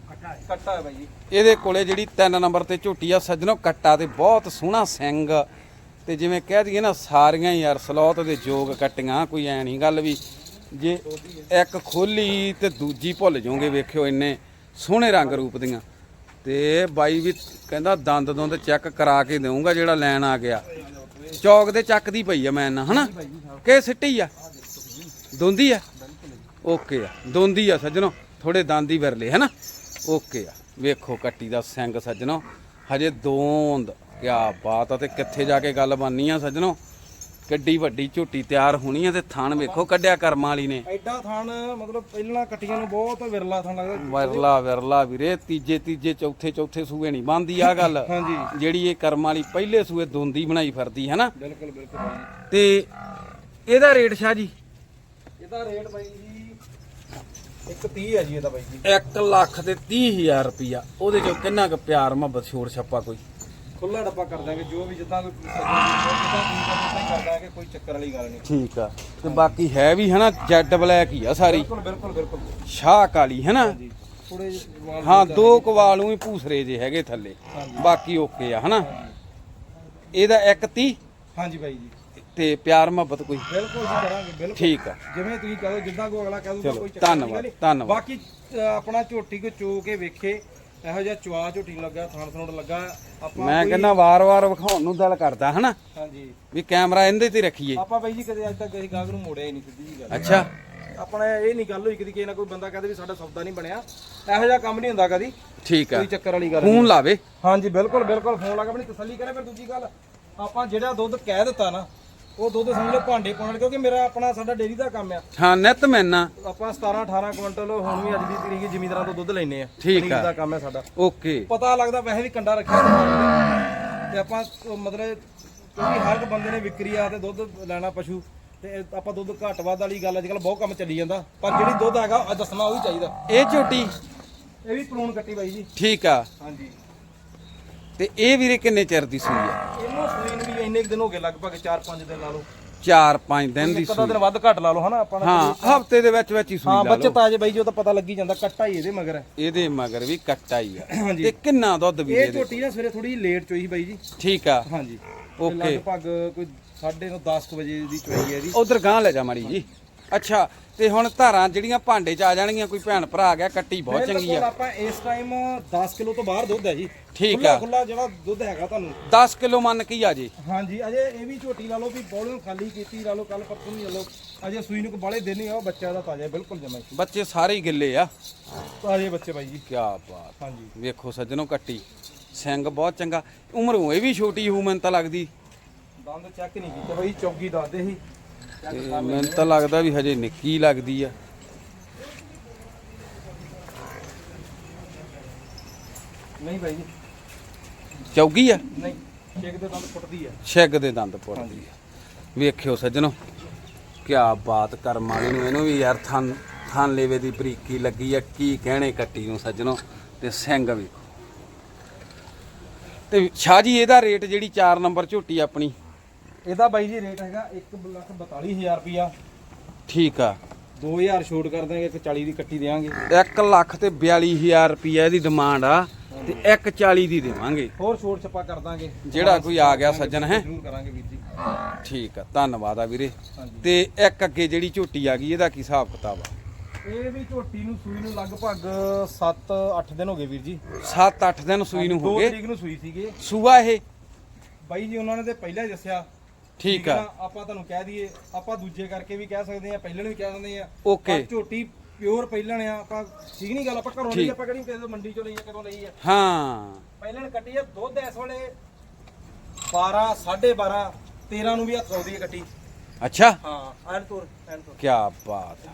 ਕੱਟਾ ਹੈ ਬਾਈ ਜੀ। ਇਹਦੇ ਕੋਲੇ ਜਿਹੜੀ 3 ਨੰਬਰ ਤੇ ਝੋਟੀ ਆ, ਸੱਜਣੋ ਕੱਟਾ ਤੇ ਬਹੁਤ ਸੋਹਣਾ ਸਿੰਘ ਤੇ ਜਿਵੇਂ ਕਹਿ ਦਈਏ ਨਾ, ਸਾਰੀਆਂ ਯਾਰ ਸਲੋਤ ਦੇ ਜੋਗ ਕੱਟੀਆਂ, ਕੋਈ ਐ ਨਹੀਂ ਗੱਲ ਵੀ ਜੇ ਇੱਕ ਖੋਲੀ ਤੇ ਦੂਜੀ ਭੁੱਲ ਜਾਓਗੇ, ਵੇਖਿਓ ਇੰਨੇ ਸੋਹਣੇ ਰੰਗ ਰੂਪ ਦੀਆਂ। ਤੇ ਬਾਈ ਵੀ ਕਹਿੰਦਾ, ਦੰਦ ਦੁੰਦ ਚੈੱਕ ਕਰਾ ਕੇ ਦੇਊਂਗਾ ਜਿਹੜਾ ਲੈਣ ਆ ਗਿਆ। ਚੌਕ ਦੇ ਚੱਕਦੀ ਪਈ ਆ ਮੈਂ ਨਾ ਹਨਾ? ਕਿ ਸਿੱਟੀ ਆ? ਦੋਂਦੀ ਆ? ਓਕੇ ਆ, ਦੋਂਦੀ ਆ ਸੱਜਣੋ ਥੋੜੇ ਦੰਦ ਹੀ ਵਿਰਲੇ, ਹਨਾ? ਓਕੇ ਆ। ਵੇਖੋ ਕੱਟੀ ਦਾ ਸਿੰਘ ਸੱਜਣੋ ਹਜੇ ਦੋਂਦ ਕਿਆ ਬਾਤ ਆ ਤੇ ਕਿੱਥੇ ਜਾ ਕੇ ਗੱਲ ਬਣਨੀ ਆ ਸੱਜਣੋ? ਕਿੱਡੀ ਵੱਡੀ ਝੋਟੀ ਤਿਆਰ ਹੋਣੀ ਆ ਤੇ ਥਣ ਵੇਖੋ ਕੱਢਿਆ ਕਰਮਾਂ ਵਾਲੀ ਨੇ। ਐਡਾ ਥਣ ਮਤਲਬ ਪਹਿਲਾਂ ਕੱਟੀਆਂ ਨੂੰ ਬਹੁਤ ਵਿਰਲਾ ਥਣ ਲੱਗਦਾ। ਵਿਰਲਾ ਵਿਰਲਾ ਵੀਰੇ ਤੀਜੇ ਤੀਜੇ ਚੌਥੇ ਚੌਥੇ ਸੂਏ ਨਹੀਂ ਬੰਦੀ ਆ ਗੱਲ। ਹਾਂਜੀ। ਜਿਹੜੀ ਇਹ ਕਰਮਾਂ ਵਾਲੀ ਪਹਿਲੇ ਸੂਏ ਦੋਂਦੀ ਬਣਾਈ ਫਿਰਦੀ ਹੈ ਨਾ? ਬਿਲਕੁਲ ਬਿਲਕੁਲ। ਤੇ ਇਹਦਾ ਰੇਟ ਸ਼ਾਹ ਜੀ? ਇਹਦਾ ਰੇਟ ਬਾਈ ਜੀ 130 ਹੈ ਜੀ ਇਹਦਾ ਬਾਈ ਜੀ। 1 ਲੱਖ ਤੇ 30000 ਰੁਪਿਆ ਉਹਦੇ ਚੋਂ ਕਿੰਨਾ ਕੁ ਪਿਆਰ ਮੁਹੱਬਤ ਛੋੜ ਛੱਪਾ ਕੋਈ? ਖੁੱਲਾ ਡੱਬਾ ਕਰ ਦਾਂਗੇ ਜੋ ਵੀ ਜਿੱਦਾਂ ਕੋਈ ਜਿੱਦਾਂ ਕੀ ਕਰ ਦਾਂਗੇ ਕੋਈ ਚੱਕਰ ਵਾਲੀ ਗੱਲ ਨਹੀਂ। ਠੀਕ ਆ। ਤੇ ਬਾਕੀ ਹੈ ਵੀ ਹਨਾ ਜੈਡ ਬਲੈਕ ਹੀ ਆ ਸਾਰੀ। ਬਿਲਕੁਲ ਬਿਲਕੁਲ ਬਿਲਕੁਲ। ਸ਼ਾਹ ਕਾਲੀ ਹਨਾ? ਥੋੜੇ ਹਾਂ ਦੋ ਕਵਾਲੂ ਹੀ ਭੂਸਰੇ ਜੇ ਹੈਗੇ ਥੱਲੇ। ਬਾਕੀ ਓਕੇ ਆ ਹਨਾ? ਇਹਦਾ 130 ਹਾਂਜੀ ਬਾਈ ਜੀ। ਤੇ ਪਿਆਰ ਮੁਹੱਬਤ ਕੋਈ। ਬਿਲਕੁਲ ਜੀ ਕਰਾਂਗੇ ਬਿਲਕੁਲ। ਠੀਕ ਆ। ਜਿਵੇਂ ਤੁਸੀਂ ਕਹੋ ਜਿੱਦਾਂ ਕੋ ਅਗਲਾ ਕਹਿ ਦੂਗਾ ਚਲੋ, ਕੋਈ ਚੱਕਰ ਗੱਲ ਧੰਨਵਾਦ, ਨਹੀਂ। ਧੰਨਵਾਦ। ਬਾਕੀ ਅ, ਆਪਣਾ ਝੋਟੀ ਕੋ ਚੋ ਕੇ ਵੇਖੇ ਇਹੋ ਜਿਹਾ ਚਵਾ ਝੋਟੀ ਨੂੰ ਲੱਗਾ ਥਾਣ ਥਣੋੜ ਲੱਗਾ। ਆਪਾਂ ਮੈਂ ਕੋਈ- ਕਹਿੰਦਾ ਵਾਰ-ਵਾਰ ਵਿਖਾਉਣ ਨੂੰ ਦਿਲ ਕਰਦਾ ਹਨਾ? ਹਾਂਜੀ। ਵੀ ਕੈਮਰਾ ਇਹਦੇ ਤੇ ਰੱਖੀਏ। ਆਪਾਂ ਬਾਈ ਜੀ ਕਦੇ ਅੱਜ ਤੱਕ ਕਿਸੇ ਗਾਹਕ ਨੂੰ ਮੋੜਿਆ ਹੀ ਨਹੀਂ ਸਿੱਧੀ ਜੀ ਗੱਲ ਅੱਛਾ। ਆਪਣਾ ਇਹ ਨਹੀਂ ਗੱਲ ਹੋਈ ਕਦੀ ਕਿਸੇ ਨਾਲ ਕੋਈ ਬੰਦਾ ਕਹਦੇ ਵੀ ਸਾਡਾ ਸੌਦਾ ਨਹੀਂ ਬਣਿਆ। ਇਹੋ ਜਿਹਾ ਕੰਮ ਨਹੀਂ ਹੁੰਦਾ ਕਦੀ। ਠੀਕ ਆ। ਕੋਈ ਚੱਕਰ ਵਾਲੀ ਗੱਲ ਨਹੀਂ। ਫੋਨ ਲਾਵੇ। ਹਾਂਜੀ ਬਿਲਕੁਲ ਬਿਲਕੁਲ ਫੋਨ ਲਾ ਕੇ ਆਪਣੀ ਤਸੱਲੀ ਕਰੇ ਫਿਰ ਦੂਜੀ ਗੱਲ। ਆਪਾਂ ਜਿਹੜਾ ਦੁੱਧ ਕਹਿ ਦਿੱਤਾ ਨਾ ਉਹ ਦੁੱਧ ਸਮਝ ਲਓ ਭਾਂਡੇ ਪਾਉਣ ਕਿਉਂਕਿ ਮੇਰਾ ਆਪਣਾ ਸਾਡਾ ਡੇਰੀ ਦਾ ਕੰਮ ਆ। ਹਾਂ ਨਿਤ ਮੈਨਾ ਆਪਾਂ 17 18 ਕੁਇੰਟਲ ਹੁਣ ਵੀ ਅੱਜ ਦੀ ਤਰੀਕ ਜ਼ਿਮੀਂਦਾਰਾਂ ਤੋਂ ਦੁੱਧ ਲੈਨੇ ਆ ਠੀਕ ਆ। ਦਾ ਕੰਮ ਹੈ ਸਾਡਾ। ਓਕੇ। ਪਤਾ ਲੱਗਦਾ ਵੈਸੇ ਵੀ ਕੰਡਾ ਰੱਖਿਆ ਦੁਕਾਨ ਤੇ ਤੇ ਆਪਾਂ ਉਹ ਮਤਲਬ ਕਿਉਂਕਿ ਹਰ ਇੱਕ ਬੰਦੇ ਨੇ ਵਿਕਰੀ ਆ ਤੇ ਦੁੱਧ ਲੈਣਾ ਪਸ਼ੂ। ਤੇ ਇਹ ਆਪਾਂ ਦੁੱਧ ਘੱਟ ਵੱਧ ਵਾਲੀ ਗੱਲ ਅੱਜ ਕੱਲ ਬਹੁਤ ਕੰਮ ਚੱਲੀ ਜਾਂਦਾ। ਪਰ ਜਿਹੜੀ ਦੁੱਧ ਹੈਗਾ ਉਹ ਦੱਸਣਾ ਉਹ ਵੀ ਚਾਹੀਦਾ। ਇਹ ਝੋਟੀ? ਇਹ ਵੀ ਪਲੂਣ ਕੱਟੀ ਬਾਈ ਜੀ। ਠੀਕ ਆ। ਹਾਂਜੀ। ਤੇ ਇਹ ਵੀਰੇ ਕਿੰਨੇ ਚਿਰ ਦੀ ਸੂਈ ਆ? ਇਹਨੂੰ ਸੂਈ ਨੂੰ ਵੀ ਇੰਨੇ ਕੁ ਦਿਨ ਹੋ ਗਏ ਲਗਭਗ 4-5 ਦਿਨ ਲਾ ਲਓ। 4-5 ਦਿਨ ਦੀ ਇੱਕ ਅੱਧਾ ਸੂਈ। ਦਿਨ ਵੱਧ ਘੱਟ ਲਾ ਲਓ ਹਨਾ? ਆਪਾਂ ਨੇ ਹਾਂ ਹਫ਼ਤੇ ਦੇ ਵਿੱਚ ਵਿੱਚ ਹੀ ਸੂਈ ਹਾਂ ਲਾ ਬੱਚੇ ਲਓ। ਤਾਜੇ ਬਾਈ ਜੀ ਉਹ ਤਾਂ ਪਤਾ ਲੱਗੀ ਜਾਂਦਾ ਕੱਟਾ ਹੀ ਇਹਦੇ ਮਗਰ। ਹੈ ਇਹਦੇ ਮਗਰ ਵੀ ਕੱਟਾ ਹੀ ਆ। ਹਾਂਜੀ। ਤੇ ਕਿੰਨਾ ਦੁੱਧ ਵੀਰੇ ਇਹ ਦੇ ਝੋਟੀ ਨਾ ਸਵੇਰੇ ਥੋੜੀ ਲੇਟ ਚੋਈ ਬਾਈ ਜੀ। ਠੀਕ ਆ। ਹਾਂਜੀ। ਓਕੇ। ਲਗਭਗ ਕੋਈ 9:30 10 ਵਜੇ ਦੀ ਚੋਈ ਹੈ ਇਹਦੀ ਉਧਰ ਗਾਂ ਲੈ ਜਾ ਮਾੜੀ ਜੀ। ਅੱਛਾ ਤੇ ਹੁਣ ਧਾਰਾਂ ਜਿਹੜੀਆਂ ਭਾਂਡੇ 'ਚ ਆ ਜਾਣਗੀਆਂ ਕੋਈ ਭੈਣ ਭਰਾ ਆ ਗਿਆ ਕੱਟੀ ਬਹੁਤ ਚੰਗੀ ਆ। ਆਪਾਂ ਇਸ ਟਾਈਮ 10 ਕਿਲੋ ਤੋਂ ਬਾਹਰ ਦੁੱਧ ਹੈ ਜੀ। ਠੀਕ ਖੁੱਲਾ ਆ। ਖੁੱਲਾ ਜਿਹੜਾ ਦੁੱਧ ਹੈਗਾ ਤੁਹਾਨੂੰ। 10 ਕਿਲੋ ਮੰਨ ਕੀ ਆ ਜੇ। ਹਾਂਜੀ ਅਜੇ ਇਹ ਵੀ ਝੋਟੀ ਲਾ ਲਓ ਵੀ ਬੋਲਿਓ ਖਾਲੀ ਕੀਤੀ ਲਾ ਲਓ ਕੱਲ ਪਰਸੋਂ ਨਹੀਂ ਲਾ ਲਓ। ਅਜੇ ਸੂਈ ਨੂੰ ਬਾਲੇ ਦਿਨ ਹੀ ਆ ਉਹ ਬੱਚਾ ਦਾ ਤਾਜ਼ਾ ਬਿਲਕੁਲ ਜਮਾ ਹੀ। ਬੱਚੇ ਸਾਰੇ ਹੀ ਗਿੱਲੇ ਆ। ਤਾਜ਼ੇ ਬੱਚੇ ਬਾਈ ਜੀ। ਕੀ ਬਾਤ। ਹਾਂਜੀ। ਵੇਖੋ ਸੱਜਣੋ ਕੱਟੀ ਸਿੰਘ ਬਹੁਤ ਚੰਗਾ। ਉਮਰੋਂ ਇਹ ਵੀ ਛੋਟੀ ਹੂ ਮੈਨੂੰ ਤਾਂ ਲੱਗਦੀ। ਦੰਦ ਚੈੱਕ ਨਹੀਂ ਕੀਤੇ ਬਾਈ ਚੌਗੀ ਦੱਸਦੇ ਸੀ। ਤੇ ਮੈਨੂੰ ਤਾਂ ਲੱਗਦਾ ਵੀ ਹਜੇ ਨਿੱਕੀ ਲੱਗਦੀ ਆ। ਨਹੀਂ ਬਾਈ ਜੀ। ਚੌਗੀ ਆ? ਨਹੀਂ ਚੇਕ ਦੇ ਦੰਦ ਫੁੱਟਦੀ ਹੈ ਛਿੱਗ ਦੇ ਦੰਦ ਪੁੱਟਦੀ ਆ। ਵੇਖਿਓ ਸੱਜਣੋ ਕੀ ਬਾਤ ਕਰਮ ਵਾਲੀ ਨੂੰ ਇਹਨੂੰ ਵੀ ਯਾਰ ਥਨ ਥਨ ਲੇਵੇ ਦੀ ਬਰੀਕੀ ਲੱਗੀ ਆ ਕੀ ਕਹਿਣੇ ਕੱਟੀ ਨੂੰ ਸੱਜਣੋ ਤੇ ਸਿੰਘ ਵੇਖੋ। ਤੇ ਸ਼ਾਹ ਜੀ ਇਹਦਾ ਰੇਟ ਜਿਹੜੀ 4 ਨੰਬਰ ਝੋਟੀ ਆਪਣੀ ਇਹਦਾ ਬਾਈ ਜੀ ਰੇਟ ਹੈਗਾ 1 ਲੱਖ 42000 ਰੁਪਿਆ ਠੀਕ ਆ। 2000 ਛੋਟ ਕਰ ਦਾਂਗੇ ਇੱਕ 40 ਦੀ ਕੱਟੀ ਦੇਵਾਂਗੇ 1 ਲੱਖ ਤੇ 42000 ਰੁਪਈਆ ਇਹਦੀ ਡਿਮਾਂਡ ਆ ਤੇ 140 ਦੀ ਦੇਵਾਂਗੇ। ਹੋਰ ਛੋਟ ਛਪਾ ਕਰ ਦਾਂਗੇ ਜਿਹੜਾ ਕੋਈ ਆ ਗਿਆ ਸੱਜਣ ਹੈ? ਜ਼ਰੂਰ ਕਰਾਂਗੇ ਵੀਰ ਜੀ। ਠੀਕ ਆ ਧੰਨਵਾਦ ਆ ਵੀਰੇ। ਤੇ ਇੱਕ ਅੱਗੇ ਜਿਹੜੀ ਝੋਟੀ ਆ ਗਈ ਇਹਦਾ ਕੀ ਹਿਸਾਬ ਕਿਤਾਬ ਆ? ਇਹ ਵੀ ਝੋਟੀ ਨੂੰ ਸੂਈ ਨੂੰ ਲਗਭਗ 7-8 ਦਿਨ ਹੋ ਗਏ ਵੀਰ ਜੀ। 7-8 ਦਿਨ ਸੂਈ ਨੂੰ ਹੋ 2 ਗਏ? ਤਰੀਕ ਨੂੰ ਸੂਈ ਸੀਗੇ। ਸੂਆ ਇਹ? ਬਾਈ ਜੀ ਉਹਨਾਂ ਨੇ ਤੇ ਪਹਿਲਾਂ ਹੀ ਦੱਸਿਆ ਠੀਕ ਆ। ਆਪਾਂ ਤੁਹਾਨੂੰ ਕਹਿ ਦਈਏ ਆਪਾਂ ਦੂਜੇ ਕਰਕੇ ਵੀ ਕਹਿ ਸਕਦੇ ਆ ਪਹਿਲਾਂ ਵੀ ਕਹਿ ਦਿੰਦੇ ਆ ਓਕੇ। ਝੋਟੀ ਪਿਓਰ ਪਹਿਲਾਂ ਆ ਆਪਾਂ ਠੀਕ ਨਹੀਂ ਗੱਲ ਆਪਾਂ ਘਰੋਂ ਲਈ। ਆਪਾਂ ਕਿਹੜੀ ਕਿਸੇ ਮੰਡੀ ਚੋਂ ਲਈ ਆ ਕਦੋਂ ਲਈ ਆ? ਹਾਂ। ਪਹਿਲਾਂ ਨੇ ਕੱਟੀ ਆ ਦੁੱਧ ਇਸ ਵੇਲੇ 12 12.5 13 ਨੂੰ ਵੀ ਹੱਥ ਆਉਂਦੀ ਹੈ ਕੱਟੀ। ਅੱਛਾ। ਹਾਂ ਐਨ ਤੋਰ ਐਨ ਤੋਰ ਕੀ ਬਾਤ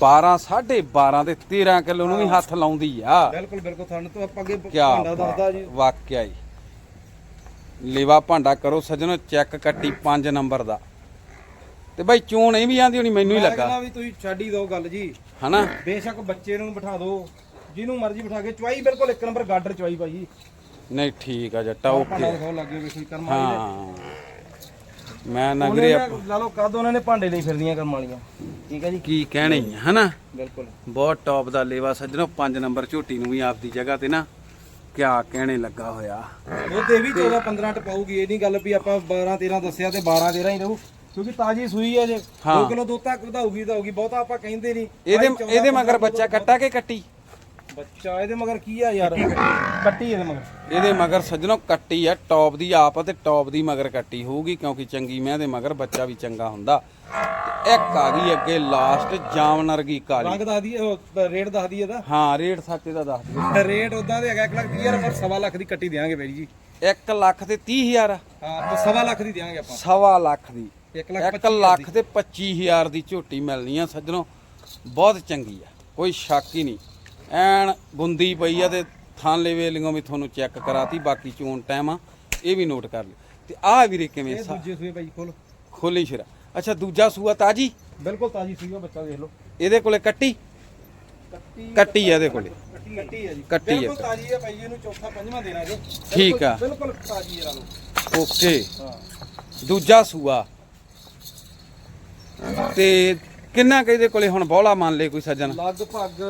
12 12.5 ਤੇ 13 ਕਿਲੋ ਨੂੰ ਵੀ ਹੱਥ ਲਾਉਂਦੀ ਆ। ਬਿਲਕੁਲ ਬਿਲਕੁਲ ਤੁਹਾਨੂੰ ਤੋਂ ਆਪਾਂ ਅੱਗੇ ਭਾਂਡਾ ਦੱਸਦਾ ਜੀ। ਵਾਕਿਆ ਹੀ ਲੇਵਾ ਭਾਂਡਾ ਕਰੋ ਸੱਜਣੋ ਚੈੱਕ ਕੱਟੀ 5 ਨੰਬਰ ਦਾ। ਤੇ ਬਾਈ ਚੋਣ ਇਹ ਵੀ ਆਂਦੀ ਹੋਣੀ ਮੈਨੂੰ ਹੀ ਲੱਗਾ। ਵੀ ਤੁਸੀਂ ਛੱਡ ਹੀ ਦਿਓ ਗੱਲ ਜੀ। ਹਨਾ? ਬੇਸ਼ੱਕ ਬੱਚੇ ਨੂੰ ਬਿਠਾ ਦਿਓ ਜਿਹਨੂੰ ਮਰਜ਼ੀ ਬਿਠਾ ਕੇ ਚੁਆਈ ਬਿਲਕੁਲ ਇੱਕ ਨੰਬਰ ਗਾਡਰ ਚੁਆਈ ਭਾਈ ਨਹੀਂ ਠੀਕ ਆ ਜੱਟਾ ਓਕੇ। ਹਾਂ। ਮੈਂ ਨਾ ਵੀਰੇ ਲਾ ਲਓ ਕਦ ਉਹਨਾਂ ਨੇ ਭਾਂਡੇ ਲਈ ਫਿਰਦੀਆਂ ਕਰਮ ਵਾਲੀਆਂ। ਠੀਕ ਹੈ ਜੀ? ਕੀ ਕਹਿਣੇ ਆ ਹਨਾ? ਬਿਲਕੁਲ। ਬਹੁਤ ਟੌਪ ਦਾ ਲੇਵਾ ਸੱਜਣੋ 5 ਨੰਬਰ ਝੋਟੀ ਨੂੰ ਵੀ ਆਪਦੀ ਜਗ੍ਹਾ ਤੇ ਨਾ ਕਿਆ ਕਹਿਣੇ ਲੱਗਾ ਹੋਇਆ। ਉਹ ਤੇ ਵੀ 14 15 ਟ ਪਾਊਗੀ ਇਹ ਨਹੀਂ ਗੱਲ ਵੀ ਆਪਾਂ 12 13 ਦੱਸਿਆ ਤੇ 12 13 ਹੀ ਰਹੂ ਕਿਉਂਕਿ ਤਾਜੀ ਸੂਈ ਹੈ ਜੇ। 2 ਹਾਂ। ਕਿਲੋ ਦੁੱਧ ਤੱਕ ਵਧਾਊਗੀ ਵਧਾਊਗੀ ਬਹੁਤਾ ਆਪਾਂ ਕਹਿੰਦੇ ਨਹੀਂ। ਇਹਦੇ ਇਹਦੇ ਮਗਰ ਬੱਚਾ ਕੱਟਾ ਕੇ ਕੱਟੀ? ਬੱਚਾ ਇਹਦੇ ਮਗਰ ਕੀ ਆ ਯਾਰ? ਕੱਟੀ ਇਹਦੇ ਮਗਰ। ਇਹਦੇ ਮਗਰ ਸੱਜਣੋ ਕੱਟੀ ਆ ਟੌਪ ਦੀ ਆਪ ਤੇ ਟੌਪ ਦੀ ਮਗਰ ਕੱਟੀ ਹੋਊਗੀ ਕਿਉਂਕਿ ਚੰਗੀ ਮੈਂ ਦੇ ਮਗਰ ਬੱਚਾ ਵੀ ਚੰਗਾ ਹੁੰਦਾ। ਇੱਕ ਆ ਗਈ ਅੱਗੇ ਲਾਸਟ ਜਾਮਨਰ ਕੀ ਕਾਲੀ। ਰੰਗ ਦੱਸਦੀ ਉਹ ਰੇਟ ਦੱਸਦੀ ਇਹਦਾ? ਹਾਂ ਰੇਟ ਸੱਚ ਦਾ ਦੱਸ ਦਿਓ। ਰੇਟ ਉਦਾਂ ਦੇ ਹੈਗਾ 1 ਲੱਖ 30 ਹਜ਼ਾਰ ਪਰ ਸਵਾ ਲੱਖ ਦੀ ਕੱਟੀ ਦੇਾਂਗੇ ਬਾਈ ਜੀ। 1 ਲੱਖ ਤੇ 30000 ਹਾਂ ਤੇ ਸਵਾ ਲੱਖ ਦੀ ਦੇਾਂਗੇ ਆਪਾਂ। ਸਵਾ ਲੱਖ ਦੀ। 1 ਲੱਖ 1 ਲੱਖ ਤੇ 25000 ਦੀ ਝੋਟੀ ਮਿਲਣੀ ਆ ਸੱਜਣੋ। ਬਹੁਤ ਚੰਗੀ ਆ ਕੋਈ ਸ਼ੱਕ ਹੀ ਨਹੀਂ। ਐਨ ਗੁੰਦੀ ਪਈ ਆ ਤੇ ਥਾਂਲੇ ਵੇਲਿੰਗੋਂ ਵੀ ਤੁਹਾਨੂੰ ਚੈੱਕ ਕਰਾਤੀ ਬਾਕੀ ਚੋਣ ਟਾਈਮ ਆ ਇਹ ਵੀ ਨੋਟ ਕਰ ਲਿਓ। ਤੇ ਆਹ ਵੀਰੇ ਕਿਵੇਂ ਇਹ ਦੂਜੇ ਸੂਏ ਬਾਈ ਖੋਲ। ਖੋਲੀ ਸ਼ਰਾ। ਅੱਛਾ ਦੂਜਾ ਸੂਆ ਤਾਜੀ? ਬਿਲਕੁਲ ਤਾਜੀ ਸੂਈ ਬੱਚਾ ਦੇਖ ਲਓ। ਇਹਦੇ ਕੋਲੇ ਕੱਟੀ? ਕੱਟੀ ਕੱਟੀ ਆ ਇਹਦੇ ਕੋਲੇ। ਕੱਟੀ ਜੀ। ਕੱਟੀ ਹੈ। ਬਿਲਕੁਲ ਤਾਜੀ ਹੈ ਬਾਈ ਇਹਨੂੰ ਚੌਥਾ ਪੰਜਵਾਂ ਦੇਣਾ ਜੀ। ਠੀਕ ਆ। ਬਿਲਕੁਲ ਤਾਜੀ ਹੈ ਲਾ ਓਕੇ। ਹਾਂ। ਦੂਜਾ ਸੂਆ। ਤੇ ਕਿੰਨਾ ਕੁ ਇਹਦੇ ਕੋਲੇ ਹੁਣ ਬੋਲਾ ਮੰਨ ਲੇ ਕੋਈ ਸੱਜਣ? ਲਗਭਗ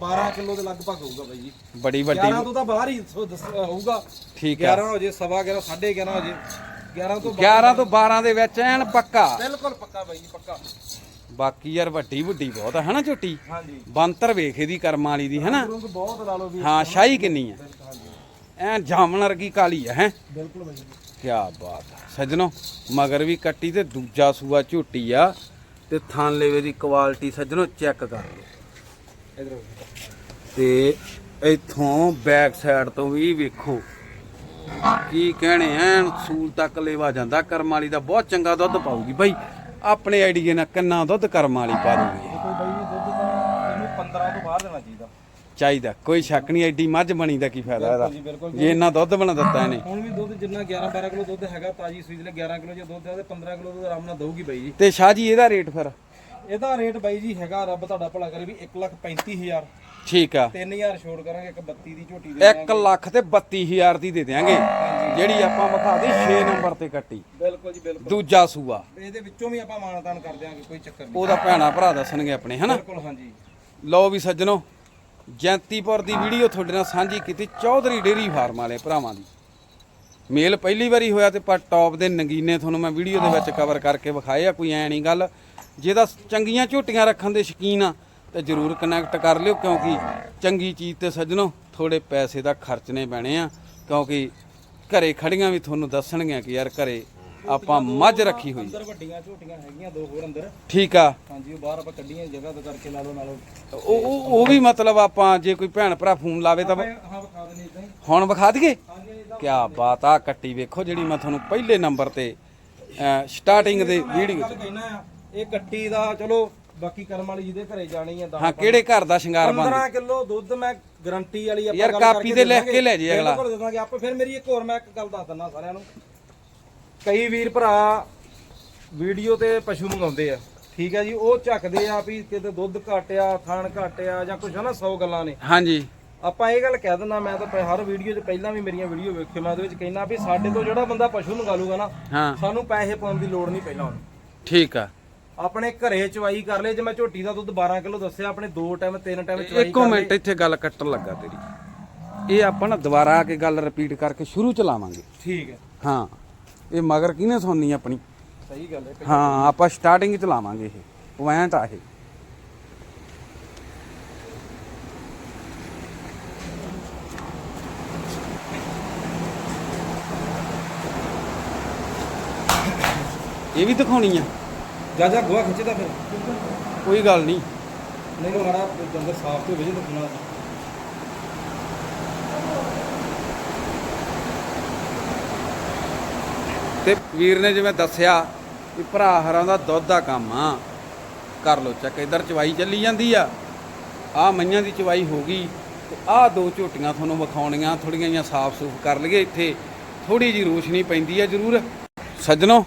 12 ਕਿਲੋ ਦੇ ਲਗਭਗ ਹੋਊਗਾ ਬਾਈ ਜੀ। ਬੜੀ ਵੱਡੀ। 11 ਤੋਂ ਤਾਂ ਬਾਹਰ ਹੀ ਸੋ ਦੱਸ- ਹੋਊਗਾ। ਠੀਕ ਆ। 11 ਹੋ ਜੇ ਸਵਾ 11 11:30 ਹੋ ਜੇ 11 ਤੋਂ 11 ਤੋਂ 12 ਦੇ ਵਿੱਚ ਐਨ ਪੱਕਾ। ਬਿਲਕੁਲ ਪੱਕਾ ਬਾਈ ਜੀ ਪੱਕਾ। ਬਾਕੀ ਯਾਰ ਵੱਡੀ ਵੱਡੀ ਬਹੁਤ ਆ ਹਨਾ ਝੋਟੀ? ਹਾਂਜੀ। ਬੰਤਰ ਵੇਖ ਇਹਦੀ ਕਰਮਾਂ ਵਾਲੀ ਦੀ ਹਨਾ? ਰੰਗ ਬਹੁਤ ਲਾ ਲਓ ਵੀ। ਹਾਂ ਸ਼ਾਹੀ ਕਿੰਨੀ ਆ। ਹਾਂਜੀ ਐਨ ਜਾਮਨ ਵਰਗੀ ਕਾਲੀ ਆ ਹੈ? ਬਿਲਕੁਲ ਬਾਈ ਜੀ। ਕੀ ਬਾਤ ਆ। ਸੱਜਣੋ ਮਗਰ ਵੀ ਕੱਟੀ ਤੇ ਦੂਜਾ ਸੂਆ ਝੋਟੀ ਆ। ਤੇ ਥਾਨ ਲੇਵੇ ਦੀ ਕੁਆਲਿਟੀ ਸੱਜਣੋ ਚੈੱਕ ਕਰ ਲਓ। ਇਧਰ ਤੇ ਇੱਥੋਂ ਬੈਕ ਸਾਈਡ ਤੋਂ ਵੀ ਵੇਖੋ। ਕੀ ਕਹਿਣੇ ਐਨ ਸੂਲ ਤੱਕ ਲੇਵਾ ਜਾਂਦਾ, ਕਰਮ ਵਾਲੀ ਦਾ ਬਹੁਤ ਚੰਗਾ ਦੁੱਧ ਪਾਊਗੀ। ਬਾਈ, ਆਪਣੇ ਆਈਡੀਏ ਨਾਲ ਕਿੰਨਾ ਦੁੱਧ ਕਰਮ ਵਾਲੀ ਪਾ ਦੂਗੀ ਦੇਖੋ ਬਾਈ, ਦੁੱਧ ਤਾਂ ਇਹਨੂੰ 15 ਤੋਂ ਬਾਹਰ ਦੇਣਾ ਚਾਹੀਦਾ। ਚਾਹੀਦਾ। ਕੋਈ ਸ਼ੱਕ ਨਹੀਂ ਐਡੀ ਮੱਝ ਬਣੀ ਦਾ ਕੀ ਫਾਇਦਾ ਇਹਦਾ। ਜੀ ਬਿਲਕੁਲ ਜੇ। ਇੰਨਾ ਦੁੱਧ ਬਣਾ ਦਿੱਤਾ ਇਹਨੇ। ਹੁਣ ਵੀ ਦੁੱਧ ਜਿੰਨਾ 11 12 ਕਿਲੋ ਦੁੱਧ ਹੈਗਾ ਤਾਜੀ ਸੂਈ ਦੇ 11 ਕਿਲੋ ਜੇ ਦੁੱਧ ਹੈ ਤੇ 15 ਕਿਲੋ ਦੁੱਧ ਆਰਾਮ ਨਾਲ ਦਊਗੀ ਬਾਈ ਜੀ। ਤੇ ਸ਼ਾਹ ਜੀ ਇਹਦਾ ਰੇਟ ਫਿਰ? ਇਹਦਾ ਰੇਟ ਬਾਈ ਜੀ ਹੈਗਾ ਰੱਬ ਤੁਹਾਡਾ ਭਲਾ ਕਰੇ ਵੀ 1 ਲੱਖ 35000 ਠੀਕ ਆ। 3000 ਛੋੜ ਕਰਾਂਗੇ ਇੱਕ 32 ਦੀ ਝੋਟੀ ਦੇ 1 ਲੱਖ ਤੇ 32000 ਦੀ ਦੇ ਦਿਆਂਗੇ। ਜਿਹੜੀ ਆਪਾਂ ਵਿਖਾ ਦੇ 6 ਨੰਬਰ ਤੇ ਕੱਟੀ। ਬਿਲਕੁਲ ਜੀ ਬਿਲਕੁਲ। ਦੂਜਾ ਸੂਆ। ਇਹਦੇ ਵਿੱਚੋਂ ਵੀ ਆਪਾਂ ਮਾਨਦਾਨ ਕਰ ਦਿਆਂਗੇ ਕੋਈ ਚੱਕਰ ਨਹੀਂ। ਉਹਦਾ ਭੈਣਾ ਭਰਾ ਦੱਸਣਗੇ ਆਪਣੇ ਹਨਾ? ਬਿਲਕੁਲ ਹਾਂਜੀ। ਲਓ ਵੀ ਸੱਜਣੋ ਜੈਂਤੀਪੁਰ ਦੀ ਵੀਡੀਓ ਤੁਹਾਡੇ ਨਾਲ ਸਾਂਝੀ ਕੀਤੀ ਚੌਧਰੀ ਡੇਰੀ ਫਾਰਮ ਵਾਲੇ ਭਰਾਵਾਂ ਦੀ। ਮੇਲ ਪਹਿਲੀ ਵਾਰੀ ਹੋਇਆ ਤੇ ਪਰ ਟੌਪ ਦੇ ਨਗੀਨੇ ਤੁਹਾਨੂੰ ਮੈਂ ਵੀਡੀਓ ਦੇ ਵਿੱਚ ਕਵਰ ਕਰਕੇ ਵਿਖਾਏ ਆ, ਕੋਈ ਐ ਨਹੀਂ ਗੱਲ। ਜਿਹਦਾ ਚੰਗੀਆਂ ਝੋਟੀਆਂ ਰੱਖਣ ਦੇ ਸ਼ਕੀਨ ਆ, ਤੇ ਜਰੂਰ ਕਨੈਕਟ ਕਰ ਲਿਓ, ਕਿਉਂਕਿ ਚੰਗੀ ਚੀਜ਼ ਤੇ ਸੱਜਣੋ ਥੋੜੇ ਪੈਸੇ ਦਾ ਖਰਚਣੇ ਪੈਣੇ ਆ, ਕਿਉਂਕਿ ਘਰੇ ਖੜੀਆਂ ਵੀ ਤੁਹਾਨੂੰ ਦੱਸਣਗੀਆਂ ਕਿ ਯਾਰ ਘਰੇ ਆਪਾਂ ਮੱਝ ਰੱਖੀ ਹੋਈ ਅੰਦਰ ਵੱਡੀਆਂ ਝੋਟੀਆਂ ਹੈਗੀਆਂ ਦੋ ਹੋਰ ਅੰਦਰ। ਠੀਕ ਆ। ਹਾਂਜੀ ਉਹ ਬਾਹਰ ਆਪਾਂ ਕੱਢੀਆਂ ਜਗ੍ਹਾ ਤੋਂ ਕਰਕੇ ਲਾ ਲਓ ਨਾਲੋਂ ਉਹ ਉਹ ਉਹ ਵੀ ਮਤਲਬ ਆਪਾਂ ਜੇ ਕੋਈ ਭੈਣ ਭਰਾ ਫੋਨ ਲਾਵੇ ਤਾਂ ਹਾਂ ਵਿਖਾ ਦਿੰਦੇ ਇਦਾਂ ਹੀ। ਹੁਣ ਵਿਖਾ ਦਈਏ? ਹਾਂਜੀ ਇਦਾਂ ਕਿਆ ਬਾਤ ਆ ਕੱਟੀ ਵੇਖੋ ਜਿਹੜੀ ਮੈਂ ਤੁਹਾਨੂੰ ਪਹਿਲੇ ਨੰਬਰ ਤੇ ਸਟਾਰਟਿੰਗ ਦੇ ਵੀਡੀਓ ਗੱਲ ਕਹਿਣਾ ਆ ਇਹ ਕੱਟੀ ਦਾ ਚਲੋ ਬਾਕੀ ਕਰਮ ਵਾਲੀ ਜਿਹਦੇ ਘਰੇ ਜਾਣੀ ਆ ਹਾਂ ਕਿਹੜੇ ਘਰ ਦਾ ਸ਼ਿੰਗਾਰ ਬਣ 15 ਕਿਲੋ ਦੁੱਧ ਮੈਂ ਗਰੰਟੀ ਵਾਲੀ ਆਪਾਂ ਯਾਰ ਕਾਪੀ ਤੇ ਲਿਖ ਕੇ ਲੈ ਜੀ ਅਗਲਾ। ਬਿਲਕੁਲ ਦੇ ਦਾਂਗੇ ਆਪਾਂ ਫਿਰ ਮੇਰੀ ਇੱਕ ਹੋਰ ਮੈਂ ਇੱਕ ਗੱਲ ਦੱਸ ਦਿੰਦਾ ਸਾਰਿਆਂ ਨੂੰ। ਕਈ ਵੀਰ ਭਰਾ ਵੀਡੀਓ ਤੇ ਪਸ਼ੂ ਮੰਗਾਉਂਦੇ ਆ। ਠੀਕ ਹੈ ਜੀ ਉਹ ਝੱਕਦੇ ਆ ਵੀ ਕਿਤੇ ਦੁੱਧ ਘਟਿਆ ਥਣ ਘਟਿਆ ਜਾਂ ਕੁਛ ਹਨਾ 100 ਗੱਲਾਂ ਨੇ। ਹਾਂਜੀ। ਆਪਾਂ ਇਹ ਗੱਲ ਕਹਿ ਦਿੰਦਾ ਮੈਂ ਤਾਂ ਹਰ ਵੀਡੀਓ 'ਚ ਪਹਿਲਾਂ ਵੀ ਮੇਰੀਆਂ ਵੀਡੀਓ ਵੇਖਿਓ ਮੈਂ ਉਹਦੇ ਵਿੱਚ ਕਹਿਣਾ ਵੀ ਸਾਡੇ ਤੋਂ ਜਿਹੜਾ ਬੰਦਾ ਪਸ਼ੂ ਮੰਗਾ ਲੂਗਾ ਨਾ ਹਾਂ। ਸਾਨੂੰ ਪੈਸੇ ਪਾਉਣ ਦੀ ਲੋੜ ਨਹੀਂ ਪਹਿਲਾਂ ਉਹਨੂੰ। ਠੀਕ ਆ। ਆਪਣੇ ਘਰੇ ਚਵਾਈ ਕਰ ਲੈ ਜੇ ਮੈਂ ਝੋਟੀ ਦਾ ਦੁੱਧ 12 ਕਿਲੋ ਦੱਸਿਆ ਆਪਣੇ ਦੋ ਟਾਈਮ ਤਿੰਨ ਟਾਈਮ ਚਵਾਈ ਇੱਕੋ ਮਿੰਟ ਇੱਥੇ ਗੱਲ ਕੱਟਣ ਲੱਗਾ ਤੇਰੀ। ਇਹ ਆਪਾਂ ਨਾ ਦੁਬਾਰਾ ਆ ਕੇ ਗੱਲ ਰਿਪੀਟ ਕਰਕੇ ਸ਼ੁਰੂ ਚ ਲਾਵਾਂਗੇ ਠੀਕ ਹੈ। ਹਾਂ। ਇਹ ਮਗਰ ਕਿਹਨੇ ਸੁਣਨੀ ਆਪਣੀ? ਸਹੀ ਗੱਲ ਹੈ ਹਾਂ ਆਪਾਂ ਸਟਾਰਟਿੰਗ ਚ ਲਾਵਾਂਗੇ ਇਹ। ਪੁਆਇੰਟ ਆ ਇਹ। ਇਹ ਵੀ ਦਿਖਾਉਣੀ ਆ। ਜਾ ਜਾ ਗੋਆ ਖਿੱਚਦਾ ਫਿਰ। ਕੋਈ ਗੱਲ ਨਹੀਂ। ਨਹੀਂ ਮਾੜਾ ਜੰਦਰ ਸਾਫ਼ ਤੇ ਵਜੇ ਦਿਖਣਾ ਤੇ ਵੀਰ ਨੇ ਜਿਵੇਂ ਦੱਸਿਆ ਵੀ ਭਰਾ ਹਰਾਂ ਦਾ ਦੁੱਧ ਦਾ ਕੰਮ ਆ। ਕਰ ਲੋ ਚੱਕ ਇਧਰ ਚਵਾਈ ਚੱਲੀ ਜਾਂਦੀ ਆ। ਆ ਮਈਆਂ ਦੀ ਚਵਾਈ ਹੋ ਗਈ ਤੇ ਆ ਦੋ ਝੋਟੀਆਂ ਤੁਹਾਨੂੰ ਵਿਖਾਉਣੀਆਂ ਥੋੜੀਆਂ ਜਿਹੀਆਂ ਸਾਫ਼-ਸੂਫ ਕਰ ਲਈਏ ਇੱਥੇ। ਥੋੜੀ ਜੀ ਰੋਸ਼ਨੀ ਪੈਂਦੀ ਆ ਜ਼ਰੂਰ। ਸੱਜਣੋ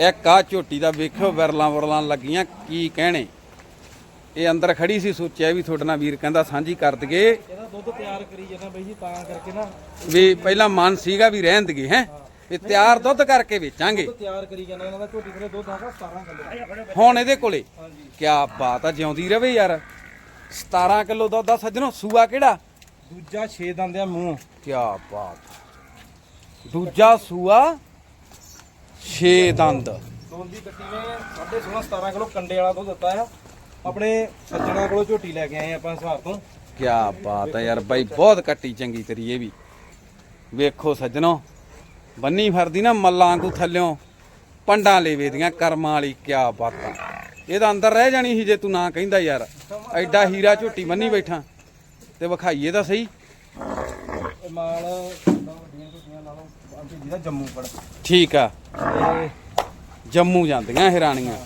ਇੱਕ ਆ ਝੋਟੀ ਦਾ ਵੇਖਿਓ ਵਿਰਲਾਂ ਵਰਲਾਂ ਲੱਗੀਆਂ ਕੀ ਕਹਿਣੇ। ਇਹ ਅੰਦਰ ਖੜੀ ਸੀ ਸੋਚਿਆ ਵੀ ਤੁਹਾਡੇ ਨਾਲ ਵੀਰ ਕਹਿੰਦਾ ਸਾਂਝੀ ਕਰ ਦਈਏ। ਇਹਦਾ ਦੁੱਧ ਤਿਆਰ ਕਰੀ ਜਾਂਦਾ ਬਾਈ ਜੀ ਤਾਂ ਕਰਕੇ ਨਾ। ਵੀ ਪਹਿਲਾਂ ਮਨ ਸੀਗਾ ਵੀ ਰਹਿਣ ਦਈਏ ਹੈ। ਵੀ ਤਿਆਰ ਦੁੱਧ ਕਰਕੇ ਵੇਚਾਂਗੇ। ਦੁੱਧ ਤਿਆਰ ਕਰੀ ਜਾਂਦਾ ਇਹਨਾਂ ਦਾ ਝੋਟੀ ਕੋਲੇ ਦੁੱਧ ਹੈਗਾ 17 ਕਿਲੋ। ਹੁਣ ਇਹਦੇ ਕੋਲੇ ਕਿਆ ਬਾਤ ਆ ਜਿਉਂਦੀ ਰਵੇ ਯਾਰ। 17 ਕਿਲੋ ਦੁੱਧ ਦਾ ਸੱਜਣੋ ਸੂਆ ਕਿਹੜਾ? ਦੂਜਾ 6 ਦੰਦਿਆ ਮੂੰਹ। ਕਿਆ ਬਾਤ ਦੂਜਾ ਸੂਆ 6 ਦੰਦ। ਦੋਂਦੀ ਕੱਟੀ ਨੇ 16.5 17 ਕਿਲੋ ਕੰਡੇ ਵਾਲਾ ਦੁੱਧ ਦਿੱਤਾ ਆ। ਆਪਣੇ ਸੱਜਣਾ ਕੋਲੋਂ ਝੋਟੀ ਲੈ ਕੇ ਆਏ ਆਪਾਂ ਹਿਸਾਰ ਤੋਂ। ਕੀ ਬਾਤ ਹੈ ਯਾਰ ਬਾਈ ਬਹੁਤ ਕੱਟੀ ਚੰਗੀ ਤੇਰੀ ਇਹ ਵੀ। ਵੇਖੋ ਸੱਜਣੋ ਬੰਨੀ ਫਰਦੀ ਨਾ ਮੱਲਾਂ ਵਾਂਗੂ ਥੱਲਿਓਂ ਪੰਡਾਂ ਲੇਵੇ ਦੀਆਂ ਕਰਮਾਂ ਵਾਲੀ ਕੀ ਬਾਤਾਂ। ਇਹਦਾ ਅੰਦਰ ਰਹਿ ਜਾਣੀ ਸੀ ਜੇ ਤੂੰ ਨਾ ਕਹਿੰਦਾ ਯਾਰ। ਐਡਾ ਹੀਰਾ ਝੋਟੀ ਬੰਨੀ ਬੈਠਾ ਤੇ ਵਿਖਾਈਏ ਤਾਂ ਸਹੀ। ਇਹ ਮਾਲ ਤਾਂ ਵੱਡੀਆਂ ਝੋਟੀਆਂ ਲਾ ਲਓ ਅੰਤੇ ਜਿਹਦਾ ਜੰਮੂ ਪੜ। ਠੀਕ ਆ। ਜੰਮੂ ਜਾਂਦੀਆਂ ਇਹ ਰਾਣੀਆਂ।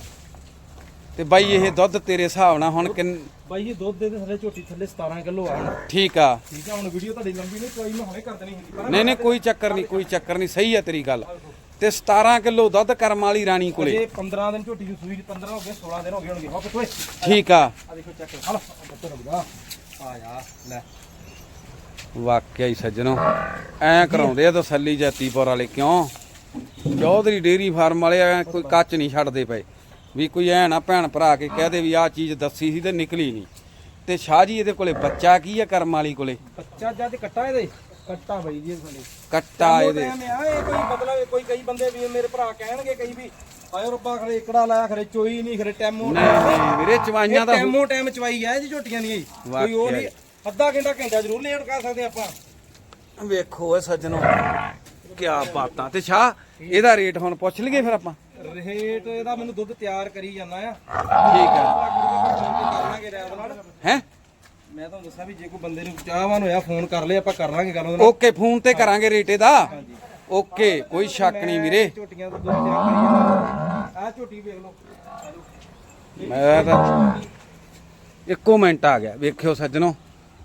ਤੇ ਬਾਈ ਇਹ ਦੁੱਧ ਤੇਰੇ ਹਿਸਾਬ ਨਾਲ ਹੁਣ ਕਿੰਨ ਬਾਈ ਇਹ ਦੁੱਧ ਦੇ ਥੱਲੇ ਝੋਟੀ ਥੱਲੇ 17 ਕਿਲੋ ਆ। ਠੀਕ ਆ। ਠੀਕ ਆ ਹੁਣ ਵੀਡੀਓ ਤੁਹਾਡੀ ਲੰਬੀ ਨਹੀਂ ਕੋਈ ਮੈਂ ਹੁਣੇ ਕਰ ਦੇਣੀ ਹੁੰਦੀ ਪਰ ਨਹੀਂ ਨਹੀਂ ਕੋਈ ਚੱਕਰ ਨਹੀਂ ਕੋਈ ਚੱਕਰ ਨਹੀਂ ਸਹੀ ਆ ਤੇਰੀ ਗੱਲ। ਤੇ 17 ਕਿਲੋ ਦੁੱਧ ਕਰਮ ਵਾਲੀ ਰਾਣੀ ਕੋਲੇ। ਅਜੇ 15 ਦਿਨ ਝੋਟੀ ਨੂੰ ਸੂਈ 15 ਹੋ ਗਏ 16 ਦਿਨ ਹੋ ਗਏ ਹੋਣਗੇ। ਹੋ ਪੁੱਤ ਓਏ ਠੀਕ ਆ। ਆ ਦੇਖੋ ਚੈੱਕ ਹਲ ਬੱਤਰ ਰੁਕਦਾ ਆ ਜਾ ਲੈ। ਵਾਕਿਆ ਹੀ ਸੱਜਣੋ ਐ ਕਰਾਉਂਦੇ ਆ ਤਸੱਲੀ ਜੱਤੀਪੁਰ ਵਾਲੇ ਕਿਉਂ? ਚੌਧਰੀ ਡੇਰੀ ਫਾਰਮ ਵਾਲੇ ਐਂ ਕੋਈ ਕੱਚ ਨਹੀਂ ਛੱਡਦੇ ਪਏ। ਵੀ ਕੋਈ ਐ ਨਾ ਭੈਣ ਭਰਾ ਕੇ ਕਹਦੇ ਵੀ ਆਹ ਚੀਜ਼ ਦੱਸੀ ਸੀ ਤੇ ਨਿਕਲੀ ਨਹੀਂ। ਤੇ ਸ਼ਾਹ ਜੀ ਇਹਦੇ ਕੋਲੇ ਬੱਚਾ ਕੀ ਆ ਕਰਮ ਵਾਲੀ ਕੋਲੇ? ਬੱਚਾ ਜੱਜ ਕੱਟਾ ਇਹਦੇ? ਕੱਟਾ ਬਾਈ ਜੀ ਸਾਡੇ ਕੱਟਾ ਇਹਦੇ। ਆ ਇਹ ਕੋਈ ਮਤਲਬ ਕੋਈ ਕਈ ਬੰਦੇ ਵੀ ਮੇਰੇ ਭਰਾ ਕਹਿਣਗੇ ਕਈ ਵੀ ਆਏ ਰੱਬਾ ਖਰੇ ਇਕੜਾ ਲਾਇਆ ਖਰੇ ਚੋਈ ਨਹੀਂ ਖਰੇ ਟੈਮੋ ਨਹੀਂ ਨਹੀਂ ਵੀਰੇ ਚਵਾਈਆਂ ਦਾ ਟੈਮੋ ਟਾਈਮ ਚਵਾਈ ਆ ਜੀ ਝੋਟੀਆਂ ਜੀ। ਕੋਈ ਉਹ ਨਹੀਂ ਅੱਧਾ ਘੰਟਾ ਘੰਟਾ ਜ਼ਰੂਰ ਲੇਟ ਕਰ ਸਕਦੇ ਆਪਾਂ। ਵੇਖੋ ਸੱਜਣੋ ਕੀ ਬਾਤਾਂ। ਤੇ ਸ਼ਾਹ ਇਹਦਾ ਰੇਟ ਹੁਣ ਪੁੱਛ ਲਈਏ ਫਿਰ ਆਪਾਂ। ਰੇਟ ਇਹਦਾ ਮੈਨੂੰ ਦੁੱਧ ਤਿਆਰ ਕਰੀ ਜਾਂਦਾ ਆ। ਠੀਕ ਆ। ਕਰਾਂਗੇ ਰੈਬ ਨਾਲ। ਹੈ? ਮੈਂ ਤੁਹਾਨੂੰ ਦੱਸਾਂ ਵੀ ਜੇ ਕੋਈ ਬੰਦੇ ਨੂੰ ਚਾਹਵਾਨ ਹੋਇਆ ਫੋਨ ਕਰ ਲੇ ਆਪਾਂ ਕਰ ਲਾਂਗੇ ਗੱਲ ਉਹਦੇ ਨਾਲ। ਓਕੇ ਫੋਨ ਤੇ ਕਰਾਂਗੇ ਰੇਟ ਇਹਦਾ ਓਕੇ ਕੋਈ ਸ਼ੱਕ ਨਹੀਂ ਵੀਰੇ। ਝੋਟੀਆਂ ਦਾ ਦੁੱਧ ਤਿਆਰ ਕਰੀ ਜਾਂਦਾ। ਆ ਝੋਟੀ ਵੇਖ ਲਓ। ਮੈਂ ਤਾਂ ਇੱਕੋ ਮਿੰਟ ਆ ਗਿਆ। ਵੇਖਿਓ ਸੱਜਣੋ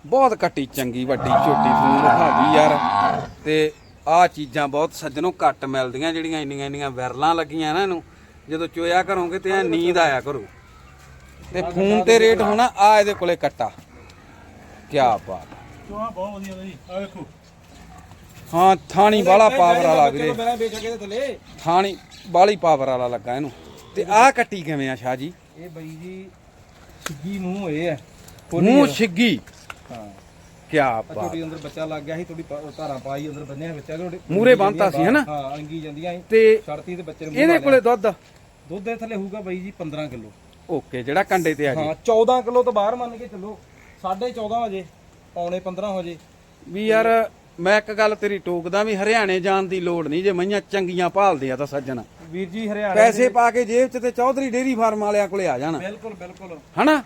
ਬਹੁਤ ਕੱਟੀ ਚੰਗੀ ਵੱਡੀ ਝੋਟੀ ਫੋਨ ਦਿਖਾਦੀ ਯਾਰ। ਤੇ ਆਹ ਚੀਜ਼ਾਂ ਬਹੁਤ ਸੱਜਣੋ ਘੱਟ ਮਿਲਦੀਆਂ ਜਿਹੜੀਆਂ ਇੰਨੀਆਂ ਇੰਨੀਆਂ ਵਿਰਲਾਂ ਲੱਗੀਆਂ ਨਾ ਇਹਨੂੰ। ਜਦੋਂ ਚੋਇਆ ਕਰੋਗੇ ਤੇ ਐ ਨੀਂਦ ਆਇਆ ਕਰੂ। ਤੇ ਫੋਨ ਤੇ ਰੇਟ ਹੋਣਾ ਆ ਇਹਦੇ ਕੋਲੇ ਕੱਟਾ। ਕੀ ਬਾਤ। ਚੋਹਾ ਬਹੁਤ ਵਧੀਆ ਬਾਈ ਆ ਵੇਖੋ। ਹਾਂ ਥਾਣੀ ਵਾਲਾ ਪਾਵਰ ਵਾਲਾ ਵੀਰੇ। ਮੈਂ ਵੇਚ ਕੇ ਤੇ ਥੱਲੇ। ਥਾਣੀ ਬਾਲੀ ਪਾਵਰ ਵਾਲਾ ਲੱਗਾ ਇਹਨੂੰ। ਤੇ ਆਹ ਕੱਟੀ ਕਿਵੇਂ ਆ ਸ਼ਾਹ ਜੀ? ਇਹ ਬਾਈ ਜੀ ਸਿੱਗੀ ਮੂੰਹ ਹੋਏ ਆ। ਮੂੰਹ ਛਿੱਗੀ ਕੀ ਬਾਤ ਛੋਟੀ ਅੰਦਰ ਬੱਚਾ ਲੱਗ ਗਿਆ ਸੀ ਥੋੜੀ ਧਾਰਾਂ ਪਾਈ ਅੰਦਰ ਬੰਨਿਆ ਬੱਚਾ ਥੋੜੀ ਮੂਹਰੇ ਬੰਨ੍ਹਤਾ ਸੀ, ਹਨਾ? ਹਾਂ ਅੰਗੀ ਜਾਂਦੀਆਂ ਸੀ। ਤੇ ਛੜਤੀ ਤੇ ਬੱਚੇ ਨੂੰ ਇਹਦੇ ਕੋਲੇ ਦੁੱਧ? ਦੁੱਧ ਦੇ ਥੱਲੇ ਹੋਊਗਾ ਬਾਈ ਜੀ 15 ਕਿਲੋ। ਓਕੇ ਜਿਹੜਾ ਕੰਡੇ ਤੇ ਆ ਜੀ। ਹਾਂ 14 ਕਿਲੋ ਤੋਂ ਬਾਹਰ ਮੰਨ ਕੇ ਚੱਲੋ 14.5 ਵਜੇ ਪੌਣੇ 15 ਵਜੇ। ਵੀ ਯਾਰ ਮੈਂ ਇੱਕ ਗੱਲ ਤੇਰੀ ਟੋਕਦਾ ਵੀ ਹਰਿਆਣੇ ਜਾਣ ਦੀ ਲੋੜ ਨਹੀਂ ਜੇ ਮਈਆਂ ਚੰਗੀਆਂ ਭਾਲਦੇ ਆ ਤਾਂ ਸੱਜਣ। ਵੀਰ ਜੀ ਹਰਿਆਣਾ ਪੈਸੇ ਪਾ ਕੇ ਜੇਬ 'ਚ ਤੇ ਚੌਧਰੀ ਡੇਰੀ ਫਾਰਮ ਵਾਲਿਆਂ ਕੋਲੇ ਆ ਜਾਣ। ਬਿਲਕੁਲ ਬਿਲਕੁਲ। ਹਨਾ?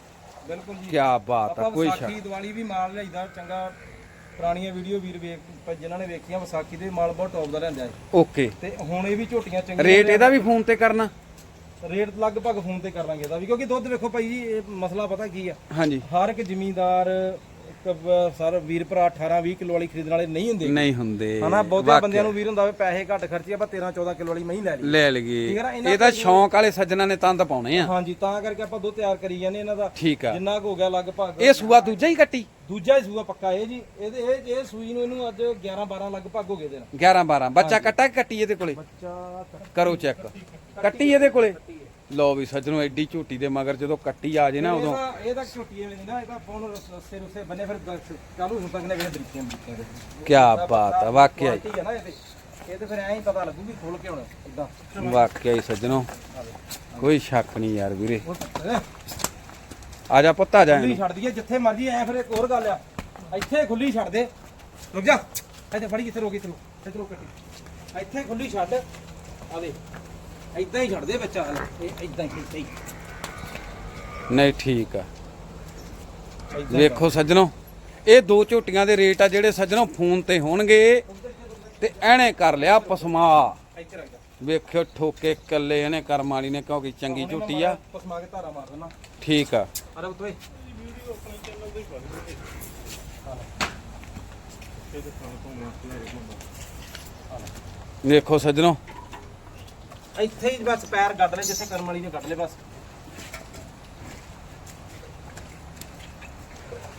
ਬਿਲਕੁਲ ਜੀ। ਕੀ ਬਾਤ ਆ ਆਪਾਂ ਕੋਈ ਵਿਸਾਖੀ ਦੀਵਾਲੀ ਵੀ ਮਾਲ ਲਿਆਈਦਾ ਚੰਗਾ ਪੁਰਾਣੀਆਂ ਵੀਡੀਓ ਵੀਰ ਵੇਖ ਜਿਨ੍ਹਾਂ ਨੇ ਵੇਖੀਆਂ ਵਿਸਾਖੀ ਦੇ ਮਾਲ ਬਹੁਤ ਟੌਪ ਦਾ ਲਿਆਂਦਾ ਹੈ ਓਕੇ। ਤੇ ਹੁਣ ਇਹ ਵੀ ਝੋਟੀਆਂ ਚੰਗੀਆਂ ਰੇਟ ਇਹਦਾ ਵੀ ਫੋਨ ਤੇ ਕਰਨਾ? ਰੇਟ ਲਗਭਗ ਫੋਨ ਤੇ ਕਰ ਲਾਂਗੇ ਇਹਦਾ ਵੀ ਕਿਉਂਕਿ ਦੁੱਧ ਵੇਖੋ ਭਾਈ ਜੀ ਇਹ ਮਸਲਾ ਪਤਾ ਕੀ ਆ? ਹਾਂਜੀ। ਹਰ ਇੱਕ ਜ਼ਿਮੀਂਦਾਰ ਸਰ ਵੀਰ ਭਰਾ 18 20 ਕਿਲੋ ਵਾਲੀ ਖਰੀਦਣ ਵਾਲੇ ਨਹੀਂ ਹੁੰਦੇ। ਨਹੀਂ ਹੁੰਦੇ। ਹਨਾ ਬਹੁਤੇ ਬੰਦਿਆਂ ਨੂੰ ਵੀਰ ਹੁੰਦਾ ਵੀ ਪੈਸੇ ਘੱਟ ਖਰਚੀ ਆਪਾਂ 13 14 ਕਿਲੋ ਵਾਲੀ ਮਹੀਂ ਲੈ ਲਈ। ਲੈ ਠੀਕ ਲਈਏ ਹੈ ਨਾ, ਇਹ ਤਾਂ ਸ਼ੌਂਕ ਵਾਲੇ ਸੱਜਣਾ ਨੇ ਤੰਦ ਪਾਉਣੇ ਆ। ਹਾਂਜੀ ਤਾਂ ਕਰਕੇ ਆਪਾਂ ਦੁੱਧ ਤਿਆਰ ਕਰੀ ਜਾਂਦੇ ਇਹਨਾਂ ਦਾ। ਠੀਕ ਆ। ਜਿੰਨਾ ਕੁ ਹੋ ਗਿਆ ਲਗਭਗ। ਇਹ ਸੂਆ ਦੂਜਾ ਹੀ ਕੱਟੀ? ਦੂਜਾ ਹੀ ਸੂਆ ਪੱਕਾ ਇਹ ਜੀ ਇਹਦੇ ਇਹ ਇਹ ਸੂਈ ਨੂੰ ਇਹਨੂੰ ਅੱਜ 11 12 ਲਗਭਗ ਹੋ ਗਏ ਦਿਨ 11 12 ਬੱਚਾ ਕੱਟਾ ਕਿ ਕੱਟੀ ਇਹਦੇ ਕੋਲੇ? ਬੱਚਾ ਕਰੋ ਚੈੱਕ। ਕੱਟੀ ਇਹਦੇ ਕੋਲੇ? ਲਓ ਵੀ ਸੱਜਣੋ ਐਡੀ ਝੂਟੀ ਦੇ ਮਗਰ ਜਦੋਂ ਕੱਟੀ ਆ ਜੇ ਨਾ ਉਦੋਂ। ਇਹ ਤਾਂ ਐਵੇਂ ਨਹੀਂ ਨਾ ਇਹ ਤਾਂ ਨੂੰ ਸਿਰ ਉਸੇ ਬੰਨੇ ਫਿਰ ਚਾਲੂ ਹੁੰਦਾ ਕਿ ਵੇਖ ਬਰੀਕੀਆਂ ਬਰੀਕੀਆਂ ਕੀ ਬਾਤ ਆ ਵਾਕਿਆ ਹੀ। ਠੀਕ ਹੈ ਨਾ ਇਹ ਤੇ। ਫਿਰ ਐਂ ਹੀ ਪਤਾ ਲੱਗੂ ਵੀ ਖੋਲ ਕੇ ਹੁਣ ਇਦਾਂ ਵਾਕਿਆ ਹੀ ਸੱਜਣੋ ਕੋਈ ਸ਼ੱਕ ਨਹੀਂ ਯਾਰ ਵੀਰੇ। ਆ ਜਾ ਪੁੱਤ ਆ ਜਾ ਖੁੱਲੀ ਛੱਡ ਦਈਏ ਜਿੱਥੇ ਮਰਜ਼ੀ ਐ ਫਿਰ ਇੱਕ ਹੋਰ ਗੱਲ ਆ। ਇੱਥੇ ਖੁੱਲੀ ਛੱਡ ਦੇ। ਰੁਕ ਜਾ। ਇੱਥੇ ਫੜੀ ਇੱਥੇ ਰੋਕੀ ਚਲੋ ਇੱਥੇ ਰੋਕ ਕੱਟੀ। ਇੱਥੇ ਖੁੱਲੀ ਛੱਡ। ਆ ਦੇ ਇਦਾਂ ਹੀ ਛੱਡ ਦੇ ਬੱਚਾ ਹਲੇ ਇਹ ਇਦਾਂ ਹੀ ਇੱਥੇ ਹੀ। ਨਹੀਂ ਠੀਕ ਆ। ਵੇਖੋ ਸੱਜਣੋ ਇਹ ਦੋ ਝੋਟੀਆਂ ਦੇ ਰੇਟ ਆ ਜਿਹੜੇ ਸੱਜਣੋ ਫੋਨ ਤੇ ਹੋਣਗੇ ਤੇ ਐਣੇ ਕਰ ਲਿਆ ਪਸਮਾ। ਕਰ। ਇੱਥੇ ਰੱਖ ਜਾ। ਵੇਖਿਓ ਠੋਕੇ ਕੱਲੇ ਇਹਨੇ ਕਰਮ ਵਾਲੀ ਨੇ ਕਿਉਂਕਿ ਚੰਗੀ ਝੋਟੀ ਆ। ਪਸਮਾ ਕੇ ਧਾਰਾ ਮਾਰ ਦੇਣਾ ਠੀਕ ਆ। ਅਰੇ ਵੇਖੋ ਸੱਜਣੋ ਇੱਥੇ ਹੀ ਬਸ ਪੈਰ ਗੱਡ ਲੈ ਜਿੱਥੇ ਕਰਮ ਵਾਲੀ ਨੇ ਗੱਡ ਲੈ ਬਸ।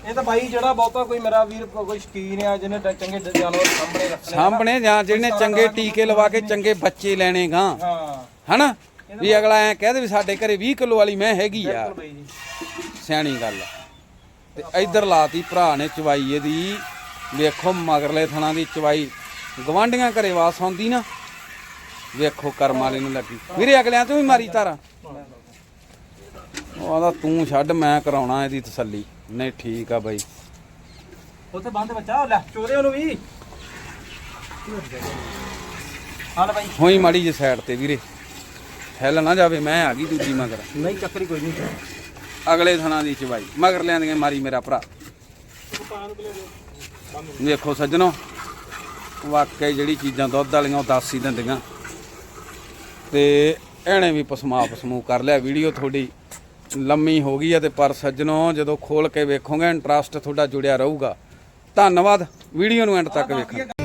ਇਹ ਤਾਂ ਬਾਈ ਜਿਹੜਾ ਬਹੁਤਾ ਕੋਈ ਮੇਰਾ ਵੀਰ ਕੋਈ ਸ਼ਕੀਨ ਆ ਜਿਹਨੇ ਚੰਗੇ ਜਾਨਵਰ ਸਾਹਮਣੇ ਰੱਖਣੇ ਆ। ਸਾਹਮਣੇ ਜਾਂ ਜਿਹਨੇ ਚੰਗੇ ਟੀਕੇ ਲਵਾ ਕੇ ਚੰਗੇ ਬੱਚੇ ਲੈਣੇ ਗਾ। ਹਾਂ। ਹਨਾ? ਵੀ ਅਗਲਾ ਐ ਕਹਦੇ ਵੀ ਸਾਡੇ ਘਰੇ 20 ਕਿਲੋ ਵਾਲੀ ਮੈਂ ਹੈਗੀ ਆ। ਬਿਲਕੁਲ ਬਾਈ ਜੀ। ਸਿਆਣੀ ਗੱਲ ਆ। ਤੇ ਇੱਧਰ ਲਾਤੀ ਭਰਾ ਨੇ ਚਵਾਈ ਇਹਦੀ ਵੇਖੋ ਮਗਰਲੇ ਥਣਾ ਦੀ ਚਵਾਈ। ਗਵਾਂਡੀਆਂ ਘਰੇ ਵਾਸ ਆਉਂਦੀ ਨਾ। ਵੇਖੋ ਕਰਮ ਵਾਲੇ ਨੂੰ ਲੱਗੀ। ਵੀਰੇ ਅਗਲਿਆਂ ਤੋਂ ਵੀ ਮਾਰੀ ਤਾਰਾ। ਉਹ ਆਦਾ ਤੂੰ ਛੱਡ ਮੈਂ ਕਰਾਉਣਾ ਇਹਦੀ ਤਸੱਲੀ। ਨਹੀਂ ਠੀਕ ਆ ਬਾਈ। ਉੱਥੇ ਬੰਦ ਬੱਚਾ ਉਹ ਲੈ ਚੋਦੇ ਉਹਨੂੰ ਵੀ। ਹਾਂ ਲੈ ਬਾਈ। ਹੋਈ ਮਾੜੀ ਜਿਹੀ ਸਾਈਡ ਤੇ ਵੀਰੇ। ਹਿੱਲ ਨਾ ਜਾਵੇ ਮੈਂ ਆ ਗਈ ਦੂਜੀ ਮਗਰ। ਨਹੀਂ ਚੱਕਰੀ ਕੋਈ ਨਹੀਂ। ਅਗਲੇ ਥਣਾ ਦੀ ਚਵਾਈ। ਮਗਰ ਲਿਆਂਦੀਆਂ ਮਾਰੀ ਮੇਰਾ ਭਰਾ। ਵੇਖੋ ਸੱਜਣੋ ਵਾਕਈ ਜਿਹੜੀ ਚੀਜ਼ਾਂ ਦੁੱਧ ਵਾਲੀਆਂ ਉਹ ਦੱਸ ਹੀ ਦਿੰਦੀਆਂ। ਤੇ ਇਹਨੇ ਵੀ ਪਸਮਾ ਪਸਮੂ ਕਰ ਲਿਆ। ਵੀਡੀਓ ਤੁਹਾਡੀ ਲੰਮੀ ਹੋ ਗਈ ਹੈ ਤੇ ਪਰ ਸੱਜਣੋ, ਜਦੋਂ ਖੋਲ ਕੇ ਵੇਖੋਗੇ, ਇੰਟਰਸਟ ਤੁਹਾਡਾ ਜੁੜਿਆ ਰਹੂਗਾ। ਧੰਨਵਾਦ। ਵੀਡੀਓ ਨੂੰ ਐਂਡ ਤੱਕ ਵੇਖਣ